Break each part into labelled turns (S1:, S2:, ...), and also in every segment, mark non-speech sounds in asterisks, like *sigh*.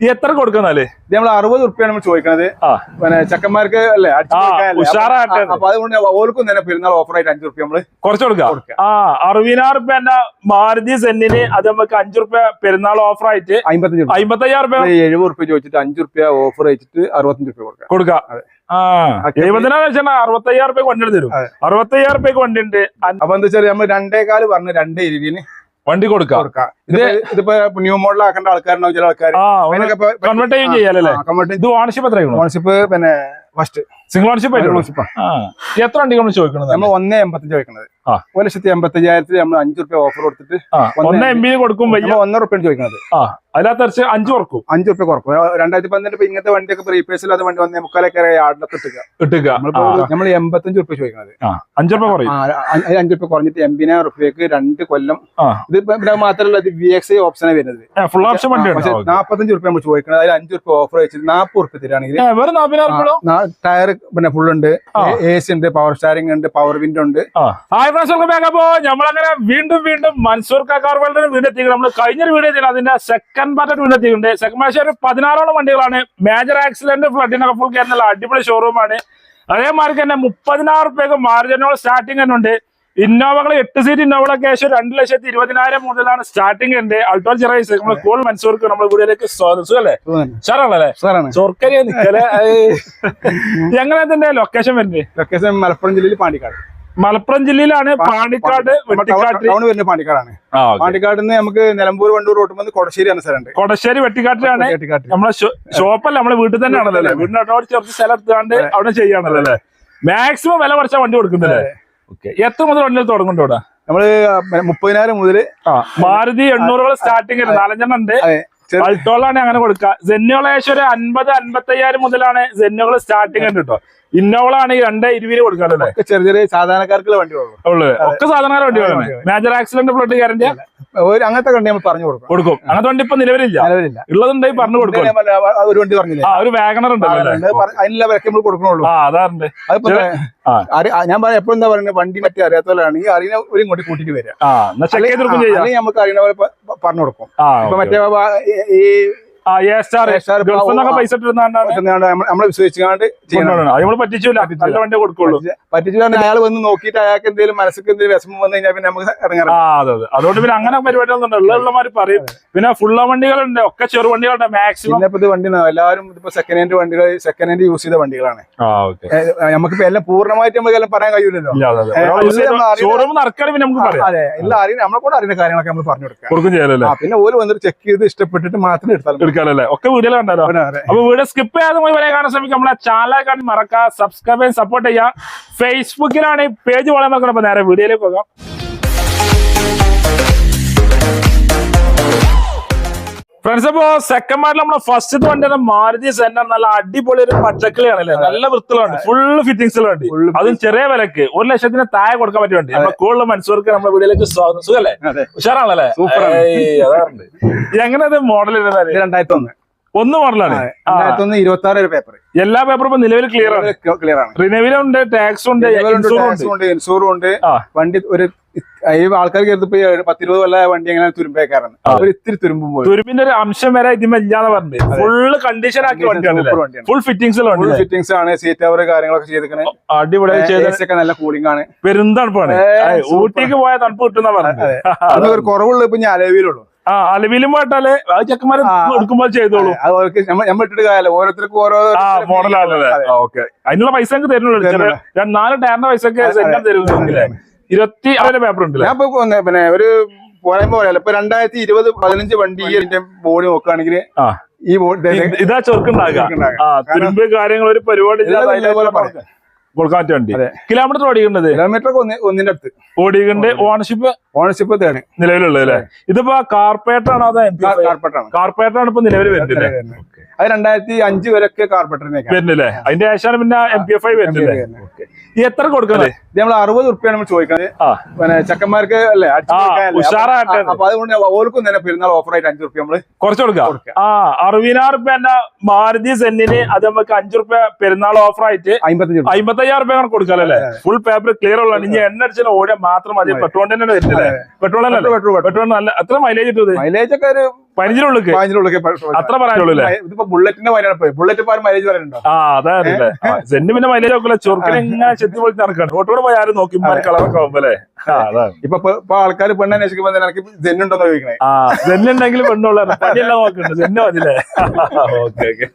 S1: എത്ര കൊടുക്കുന്നാൽ?
S2: ഇത് നമ്മൾ അറുപത് റുപ്യാണ് നമ്മൾ ചോദിക്കുന്നത് പിന്നെ ചെക്കന്മാർക്ക് അല്ലേ?
S1: ഉഷാറായിട്ട്.
S2: അപ്പൊ- അതുകൊണ്ട് ഓർക്കും തന്നെ പെരുന്നാൾ ഓഫർ ആയിട്ട് അഞ്ചു റുപ്യ നമ്മൾ
S1: കുറച്ച് കൊടുക്കാം. ആ അറുപതിനായിരം റുപ്യന്റെ മാരുതി സെന്നിന് അത് നമുക്ക് അഞ്ചു റുപ്യ പെരുന്നാൾ ഓഫർ ആയിട്ട്
S2: അമ്പത്തഞ്ച് റുപ്യ
S1: അമ്പത്തയ്യായിരം റുപ്യ
S2: എഴുപത് റുപ്യ ചോദിച്ചിട്ട് അഞ്ചു റുപ്യ ഓഫർ വെച്ചിട്ട് അറുപത്തഞ്ച് റുപ്യ കൊടുക്കാം.
S1: കൊടുക്കാം. ആ
S2: അതൊക്കെ
S1: എഴുപതിനായിരം വെച്ചാൽ അറുപത്തയ്യായിരം റുപ്യ
S2: കൊണ്ടുവരും.
S1: അറുപത്തയ്യായിരം റുപ്യ കൊണ്ടുണ്ട്
S2: അപ്പൊ എന്താ വെച്ചാൽ നമ്മൾ രണ്ടേകാൽ പറഞ്ഞ് രണ്ടേ ഇരുവിന്
S1: വണ്ടി കൊടുക്കാം.
S2: ഇതിപ്പോ ന്യൂ മോഡൽ ആക്കേണ്ട ആൾക്കാരുണ്ടാവും ചില ആൾക്കാർ
S1: കൺവേർട്ട് ചെയ്യാലല്ലേ ഇത് ഓണർഷിപ്പ് എത്രയാണ്
S2: ഓണർഷിപ്പ് പിന്നെ ഫസ്റ്റ്
S1: സിംഗിൾ ഓണർഷിപ്പ് എത്ര വണ്ടി ചോദിക്കുന്നത്
S2: നമ്മൾ ഒന്നേ എൺപത്തഞ്ച് വെക്കുന്നത്
S1: ആ.
S2: ഒരു ലക്ഷത്തി എൺപത്തയ്യായിരത്തിൽ നമ്മൾ അഞ്ചു റുപ്യ ഓഫർ കൊടുത്തിട്ട് ഒന്ന്
S1: എം ബി കൊടുക്കും
S2: റുപ്യാണ് ഒന്നര റുപ്യ ചോദിക്കുന്നത്.
S1: അതിനകത്ത് അഞ്ചു കുറക്കും.
S2: അഞ്ചു റുപ്യ കുറക്കും. രണ്ടായിരത്തി പന്ത്രണ്ട് ഇങ്ങനത്തെ വണ്ടിയൊക്കെ റീപ്ലേസ് ഇല്ലാത്ത വണ്ടി ഒന്നേ മുക്കാലൊക്കെ ആടിലൊക്കെ ഇട്ടുക.
S1: ഇട്ടുക.
S2: നമ്മൾ എൺപത്തഞ്ച് റുപ്യ ചോദിക്കുന്നത്.
S1: അഞ്ചു റുപ്യ കുറയും.
S2: അഞ്ചു റുപ്യ കുറഞ്ഞിട്ട് എൺപതിനായിരം റുപ്യക്ക് രണ്ട് കൊല്ലം. ഇത് ഇവിടെ മാത്രമല്ല ഇത് വി എക്സ് ഓപ്ഷനാണ് വരുന്നത്.
S1: ഫുൾ ഓപ്ഷൻ വണ്ടി
S2: നാപ്പത്തഞ്ച് റുപ്യ നമ്മൾ ചോദിക്കുന്നത്. അതിൽ അഞ്ചു റുപ്യ ഓഫർ വെച്ചിട്ട് നാപ്പത് റുപ്യ തരാണെങ്കിൽ ടയർ പിന്നെ ഫുൾ ഉണ്ട്. എ സി ഉണ്ട് പവർ സ്റ്റാരിംഗ് ഉണ്ട് പവർ വിൻഡോ ഉണ്ട്.
S1: ഫ്രണ്ട്സ് വെൽക്കം ബാക്ക് അപ്പോ നമ്മളങ്ങനെ വീണ്ടും വീണ്ടും മൻസൂർ വീണ്ടും എത്തിക്കണം നമ്മൾ കഴിഞ്ഞൊരു വീഡിയോ ചെയ്തില്ല. അതിന്റെ സെക്കൻഡ് പാർട്ട് എത്തിയിട്ടുണ്ട്. സെക്കൻഡ് പാർട്ട് ഒരു പതിനാറോളം വണ്ടികളാണ്. മേജർ ആക്സിഡന്റ് ഫ്ലഡിനൊക്കെ ഫുൾ കയറുന്ന അടിപൊളി ഷോറൂമാണ് അതേമാതിരി തന്നെ മുപ്പതിനായിരം റുപ്യക്ക് മാർജിനോൾ സ്റ്റാർട്ടിംഗ് തന്നെ ഉണ്ട് ഇന്നോവകൾ എട്ട് സീറ്റ് ഇന്നോവകളൊക്കെ ഏകദേശം രണ്ട് ലക്ഷത്തി ഇരുപതിനായിരം മുതലാണ് സ്റ്റാർട്ടിംഗ് ഉണ്ട് അൾട്ടോ ചെറൈസ് നമ്മൾ കോൾ മൻസൂർക്ക് നമ്മൾ കൂടുതലേക്ക് സ്വാഗതം. അല്ലേ സാറാണല്ലേ
S2: സാറാണ്
S1: ചൊർക്കരിയ നിക്കല്ലേ *laughs* എങ്ങനെ അതിന്റെ ലൊക്കേഷൻ വരുന്നത്?
S2: ലൊക്കേഷൻ മലപ്പുറം ജില്ലയിൽ പാണ്ടിക്കാട്.
S1: മലപ്പുറം ജില്ലയിലാണ് പാണ്ടിക്കാട് വെട്ടിക്കാട്ട്.
S2: ടൗൺ വരുന്നത് പാണ്ടിക്കാടാണ്. പാണ്ടിക്കാട് നിന്ന് നമുക്ക് നിലമ്പൂർ വണ്ടൂർ റോട്ട് വന്ന് കൊടശ്ശേരി എന്ന സ്ഥലമുണ്ട്.
S1: കൊടശ്ശേരി വെട്ടിക്കാട്ടിലാണ്.
S2: വെട്ടിക്കാട്ട്.
S1: നമ്മളെ ഷോപ്പല്ല നമ്മളെ വീട്ടിൽ തന്നെ ആണല്ലോ അല്ലേ? വീടിന്റെ അടുത്തോട് ചെറുത്ത് സ്ഥലം എടുത്താണ്ട് അവിടെ ചെയ്യാണല്ലോ അല്ലേ? മാക്സിമം വില കുറച്ചാ വണ്ടി കൊടുക്കുന്നില്ലേ ഓക്കെ. എത്ര മുതൽ വണ്ടികൾ തുടങ്ങുന്നുണ്ട് ഇവിടെ?
S2: നമ്മൾ മുപ്പതിനായിരം മുതൽ
S1: മാരുതി എണ്ണൂറുകൾ സ്റ്റാർട്ടിങ് നാലഞ്ചെണ്ണം ഉണ്ട്. അൾട്ടോളാണ് അങ്ങനെ കൊടുക്കുക. സെന്നുകൾ ഏകദേശം ഒരു അൻപത് അൻപത്തി അയ്യായിരം മുതലാണ് സെന്നുകൾ സ്റ്റാർട്ടിങ് ഉണ്ട് കേട്ടോ. ഇന്നോവളാണെങ്കിൽ രണ്ടേ ഇരുപതിന് കൊടുക്കാറല്ലേ
S2: ഒക്കെ ചെറിയ ചെറിയ സാധാരണക്കാർക്കുള്ള വണ്ടികളുള്ളൂ
S1: ഉള്ളത് ഒക്കെ സാധാരണ വണ്ടികളാണ് മേജർ ആക്സിഡന്റ് ഫ്ലഡ് ഗ്യാരണ്ടി
S2: അങ്ങനത്തെ വണ്ടി നമ്മൾ പറഞ്ഞു കൊടുക്കും.
S1: കൊടുക്കും. അങ്ങനത്തെ വണ്ടി ഇപ്പൊ നിലവിലില്ല.
S2: നിലവിലില്ല.
S1: ഉള്ളതുണ്ടെങ്കിൽ പറഞ്ഞു കൊടുക്കും.
S2: ഒരു വണ്ടി പറഞ്ഞില്ല?
S1: ഒരു വാഗണർ ഉണ്ടല്ലോ
S2: അതിനുള്ള വിലക്ക് നമ്മൾ കൊടുക്കണുള്ളൂ.
S1: അതാറുണ്ട്.
S2: ഞാൻ പറയാം എപ്പോഴും എന്താ പറയുന്നത് വണ്ടി മറ്റേ അറിയാത്തവരാണെങ്കിൽ അറിയുന്ന ഒരു ഇങ്ങോട്ട് കൂട്ടിട്ട് വരിക അല്ലെങ്കിൽ നമുക്ക് അറിയുന്ന പോലെ പറഞ്ഞു കൊടുക്കും. ഇപ്പൊ മറ്റേ ഈ-
S1: പൈസ
S2: നമ്മളെ വിശ്വസിച്ചുകൊണ്ട് അയാൾ വന്ന് നോക്കിയിട്ട് അയാൾക്ക് എന്തെങ്കിലും മനസ്സിക്ക് എന്തെങ്കിലും വിഷമം വന്നു കഴിഞ്ഞാൽ പിന്നെ നമുക്ക്
S1: അതുകൊണ്ട് പിന്നെ അങ്ങനെ പരിപാടികളൊന്നും ഉള്ള ഉള്ളമാര് പറയും പിന്നെ ഫുള്ള വണ്ടികളുണ്ട്. ഒക്കെ ചെറു വണ്ടികളുണ്ട്. മാക്സിമം
S2: ഇത് വണ്ടി എല്ലാവരും ഇപ്പൊ സെക്കൻഡ് ഹാൻഡ് വണ്ടികൾ സെക്കൻഡ് ഹാൻഡ് യൂസ് ചെയ്ത വണ്ടികളാണ്. നമുക്കിപ്പോ എല്ലാം പൂർണമായിട്ട് നമുക്ക് എല്ലാം പറയാൻ കഴിയില്ലല്ലോ ഏ, അത്. എല്ലാം അറിയാം നമ്മളെ കൂടെ അറിയുന്ന കാര്യങ്ങളൊക്കെ നമ്മൾ പറഞ്ഞു കൊടുക്കാം പിന്നെ ഓൽ വന്നിട്ട് ചെക്ക് ചെയ്ത് ഇഷ്ടപ്പെട്ടിട്ട് മാത്രമേ എടുത്താലും മതി.
S1: എടുക്കാലല്ലേ ഒക്കെ വീഡിയോ കണ്ടാലോ? അപ്പൊ വീഡിയോ സ്കിപ്പ് ചെയ്യാതെ പോയി വരെ കാണാൻ ശ്രമിക്കും. നമ്മളെ ചാനൽ കാണി മറക്കുക സബ്സ്ക്രൈബ് ചെയ്യാൻ സപ്പോർട്ട് ചെയ്യാം. ഫേസ്ബുക്കിലാണ് ഈ പേജ് വളരെ നോക്കണം. അപ്പൊ നേരെ വീഡിയോയിലേക്ക് പോകാം. ഫ്രണ്ട്സ് അപ്പോ സെക്കൻഡ് മാർഡിൽ നമ്മളെ ഫസ്റ്റ് വണ്ടി മാരുതി സെന്റർ നല്ല അടിപൊളി ഒരു പച്ചക്കിളിയാണ് അല്ലേ നല്ല വൃത്തിലുണ്ട് ഫുള്ള് ഫിറ്റിംഗ്സിലുണ്ട് അതും ചെറിയ വിലക്ക്. ഒരു ലക്ഷത്തിന് താഴെ കൊടുക്കാൻ പറ്റിയ വണ്ടി. നമ്മുടെ കൂടുതൽ മനസ്സൂർക്ക് നമ്മുടെ വീഡിയോയിലേക്ക് സ്വാഗതം. സുഖല്ലേ? ഉഷാറാണല്ലേ. എങ്ങനെ അത് മോഡൽ ഇരുന്നാൽ
S2: ഇത് രണ്ടായിരത്തി ഒന്ന്
S1: ഒന്ന് മോഡലാണ്
S2: ഇരുപത്തി ആറ് ഒരു പേപ്പർ
S1: എല്ലാ പേപ്പറും ഇപ്പൊ നിലവിൽ ക്ലിയർ ആണ്.
S2: ക്ലിയർ ആണ്.
S1: റിനവിലുണ്ട് ടാക്സ് ഉണ്ട് ഇൻഷുറൻസ് ഉണ്ട്
S2: ഇൻഷുറൻസ് ഉണ്ട്. ഇൻഷൂറും ഉണ്ട്. വണ്ടി ഒരു ഈ ആൾക്കാർ കരുതിപ്പോ പത്തിരുപത് കൊല്ല വണ്ടി എങ്ങനെ തുരുമ്പേക്കാറാണ് അവർ ഇത്തിരി തുരുമ്പും പോയി
S1: തുരുമ്പിന്റെ ഒരു അംശം വരെ ഇതിമ ഇല്ലാന്ന് പറഞ്ഞത്. ഫുള്ള് കണ്ടീഷൻ ആക്കി വണ്ടിയാണ്. ഫുൾ ഫിറ്റിംഗ്സ്
S2: ഫുൾ
S1: വണ്ടി
S2: ഫിറ്റിംഗ്സ് ആണ് സീറ്റ് അവർ കാര്യങ്ങളൊക്കെ ചെയ്തിരിക്കണേ.
S1: അടിപൊളി ചെയ്ത്
S2: നല്ല കൂളിംഗ് ആണ്.
S1: പെരുന്തണുപ്പാണ് ഊട്ടിക്ക് പോയ തണുപ്പ് കിട്ടുന്ന പറഞ്ഞത്.
S2: അത്. കുറവുള്ള ഇപ്പൊ ഞാൻ അലവിയിലുള്ളൂ.
S1: ആ അലവിലും പോയിട്ടാലേ ആ ചെക്കന്മാര്. എടുക്കുമ്പോൾ ചെയ്തോളൂ.
S2: അത് നമ്മ നമ്മൾ ഇട്ടിട്ട് കാര്യമല്ല. ഓരോരുത്തർക്കും ഓരോ
S1: മോഡലാണ് മോഡലാണല്ലേ ഓക്കെ. അതിനുള്ള പൈസ തരുന്നുള്ളൂ. നാല് ടയറിന്റെ പൈസ തരുന്നില്ലേ ഇരുപത്തി ആറ് പേപ്പർ ഉണ്ട്
S2: ഞാൻ ഇപ്പൊ പിന്നെ ഒരു പോരായ്മ പറയാലോ ഇപ്പൊ രണ്ടായിരത്തി ഇരുപത് പതിനഞ്ച് വണ്ടി എന്റെ ബോഡി നോക്കുകയാണെങ്കിൽ ഈ
S1: ഇതാ ചെറുക്കുണ്ടാകുക. കാര്യങ്ങൾ ഒരു പരിപാടി പറ്റിയ വണ്ടി. കിലോമീറ്റർ ഓടിക്കുന്നത്
S2: കിലോമീറ്റർ ഒന്നിന്റെ അടുത്ത്.
S1: ഓടിക്കണ്ട് ഓണർഷിപ്പ്
S2: ഓണർഷിപ്പ് തേണ്
S1: നിലവിലുള്ളത് അല്ലേ? ഇതിപ്പോ കാർപ്പറേറ്റർ ആണോ അതോ
S2: കാർപ്പറ്റാണ്
S1: കാർപ്പറേറ്റർ ആണ്. ഇപ്പൊ നിലവിൽ വരുന്നത്
S2: അത് രണ്ടായിരത്തി അഞ്ച് വരെയൊക്കെ കാർപ്പറ്ററിനേക്കാണ്
S1: വരുന്നില്ലേ അതിന്റെ ശേഷമാണ് പിന്നെ എം പി എഫ് ഐ വരുന്നില്ലേ എത്ര കൊടുക്കണം?
S2: ഇത് നമ്മൾ അറുപത് റുപ്യാണ് നമ്മൾ ചോദിക്കുന്നത് പിന്നെ ചെക്കന്മാർക്ക് അല്ലേ
S1: ഉഷാറായിട്ട്.
S2: അപ്പൊ അതുകൊണ്ട് ഓർക്കും തന്നെ പെരുന്നാൾ ഓഫർ ആയിട്ട് അഞ്ചു റുപ്യ നമ്മൾ
S1: കുറച്ച് കൊടുക്കാം.
S2: കൊടുക്കാം.
S1: ആ അറുപതിനായിരം റുപ്യന്റെ മാരുതി സെന്നിന് അത് നമുക്ക് അഞ്ചു റുപ്യ പെരുന്നാൾ ഓഫർ ആയിട്ട്
S2: അമ്പത്തഞ്ച് റുപ്യ
S1: അമ്പത്തയ്യായിരം റുപ്യ കൂടെ കൊടുക്കാല്ലേ ഫുൾ പേപ്പർ ക്ലിയർ ഉള്ള ഇനി എണ്ണ അടിച്ചാൽ ഓടിയാൽ മാത്രം മതി. പെട്രോൾ തന്നെ വരുന്നില്ലേ പെട്രോൾ അല്ലേ
S2: പെട്രോൾ പെട്രോൾ
S1: പെട്രോൾ. നല്ല എത്ര മൈലേജ് കിട്ടുന്നത്
S2: മൈലേജ് ഒക്കെ ഒരു
S1: പതിനഞ്ചിനുള്ളിക്ക്
S2: പതിനഞ്ചിനുള്ളിൽ
S1: അത്ര പറയാനുള്ളൂ
S2: ഇതിപ്പോ ബുള്ളറ്റിന്റെ വരെയാണ് ബുള്ളറ്റ് ഇപ്പൊ. മൈലേജ് പറയുന്നുണ്ടോ
S1: ആ സെന്റ് പിന്നെ മൈലേജ് നോക്കില്ല ഇങ്ങനെ ചെത്തി പൊളിച്ച് നടക്കാണ്? റോട്ടോടെ പോയി ആരും നോക്കി കളറൊക്കെ ആവുമ്പോ അല്ലേ?
S2: ഇപ്പൊ ഇപ്പൊ ആൾക്കാർ പെണ്ണെ അന്വേഷിക്കുമ്പോ എനിക്ക് ജെന്നുണ്ടോ ചോദിക്കണേ.
S1: ആ സെന്നുണ്ടെങ്കിൽ പെണ്ണുള്ള മതില്ലേ ഓക്കെ ഓക്കെ.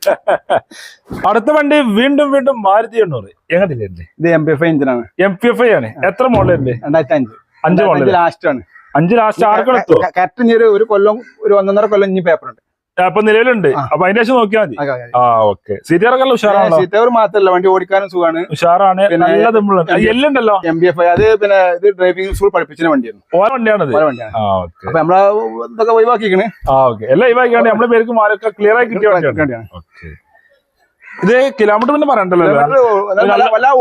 S1: അടുത്ത വണ്ടി വീണ്ടും വീണ്ടും മാരുതി എണ്ണൂറ്. എങ്ങനെ
S2: ഇത് എം പി എഫ് ഐ എഞ്ചിനാണ്
S1: എം പി എഫ് ഐ ആണ്. എത്ര മോഡലുണ്ട്
S2: രണ്ടായിരത്തി അഞ്ച്.
S1: അഞ്ച് മോഡൽ
S2: ലാസ്റ്റ് ആണ്.
S1: അഞ്ച് ലാസ്റ്റ് ആർക്കും എത്തുമോ
S2: കറക്റ്റ് ഇനി ഒരു ഒരു കൊല്ലം ഒരു ഒന്നൊന്നര കൊല്ലം ഇനി പേപ്പർ ഉണ്ട്.
S1: അപ്പൊ നിലവിലുണ്ട്. അപ്പൊ അതിന്റെ ശേഷം നോക്കിയാൽ മതി. ആ ഓക്കെ സീറ്റിയറൊക്കെ ഉഷാറാണോ?
S2: സീറ്റവർ മാത്രല്ല വണ്ടി ഓടിക്കാനും സുഖമാണ്
S1: ഉഷാറാണ്. നല്ല എല്ലാം ഉണ്ടല്ലോ.
S2: എം ബി എഫ് ഐ അത് പിന്നെ ഇത് ഡ്രൈവിംഗ് സ്കൂൾ പഠിപ്പിച്ച വണ്ടിയാണ്.
S1: ഓരോ വണ്ടിയാണത്.
S2: അപ്പൊ നമ്മളെ ഇതൊക്കെ ഒഴിവാക്കിക്കണ്.
S1: ആ ഓക്കെ എല്ലാം ഒഴിവാക്കിയാണ് നമ്മളെ പേർക്ക് മാരൊക്കെ ക്ലിയർ ആയി കിട്ടിയ വണ്ടിയാണ്. ഓക്കെ ഇത് കിലോമീറ്റർ പിന്നെ പറയണ്ടല്ലോ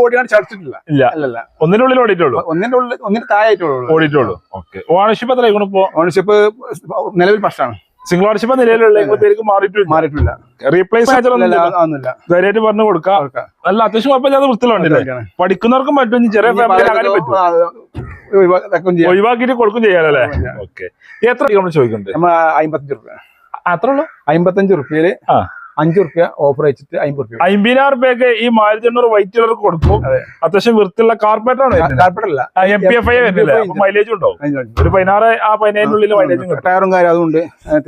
S2: ഓടിയാണ് ചടിച്ചിട്ടില്ല.
S1: ഇല്ല.
S2: ഒന്നിന്റെ
S1: ഒന്നിനുള്ളിൽ ഓടിയിട്ടുള്ളൂ?
S2: ഒന്നിന്റെ ഉള്ളിൽ ഒന്നിന് താഴായിട്ടുള്ളൂ
S1: ഓടിയിട്ടുള്ളൂ. ഓക്കെ. ഓണർഷിപ്പ് എത്ര ഇപ്പോ?
S2: ഓണർഷിപ്പ് നിലവിൽ ഫസ്റ്റാണ്
S1: സിംഗിൾ ഓണർഷിപ്പ് നിലവിലുള്ള മാറിയിട്ടില്ല.
S2: മാറിയിട്ടില്ല.
S1: റീപ്ലേസ് ധൈര്യമായിട്ട് പറഞ്ഞു കൊടുക്കാം. നല്ല അത്യാവശ്യം കുഴപ്പമില്ലാതെ
S2: വൃത്തിയിലുണ്ട്.
S1: പഠിക്കുന്നവർക്കും പറ്റും ചെറിയ ഫാമിലി പറ്റും. ഒഴിവാക്കിയിട്ട് കൊടുക്കും ചെയ്യാനല്ലേ ഓക്കെ. എത്ര നമ്മൾ ചോദിക്കുന്നുണ്ട്?
S2: അമ്പത്തഞ്ച് റുപ്യ
S1: അത്ര ഉള്ളൂ?
S2: അമ്പത്തഞ്ച് റുപ്യയിൽ
S1: ആ.
S2: അഞ്ച് റുപ്യ ഓഫർ വെച്ചിട്ട് അമ്പത് റുപ്യ
S1: അമ്പതിനായിരം റുപ്യൊക്കെ ഈ മാരുതി എണ്ണൂറ് വൈറ്റ് കളർ കൊടുക്കും
S2: അതെ.
S1: അത്യാവശ്യം വൃത്തിയുള്ള കാർപ്പറ്റ് ആണ്
S2: കാർപ്പറ്റല്ല
S1: എം പി എഫ് ഐ വരുന്നില്ലേ? മൈലേജ് ഉണ്ടോ. ഒരു പതിനാറ് ആ പതിനേഴിനുള്ളിൽ മൈലേജ്
S2: ടയറും കാര്യം അതുകൊണ്ട്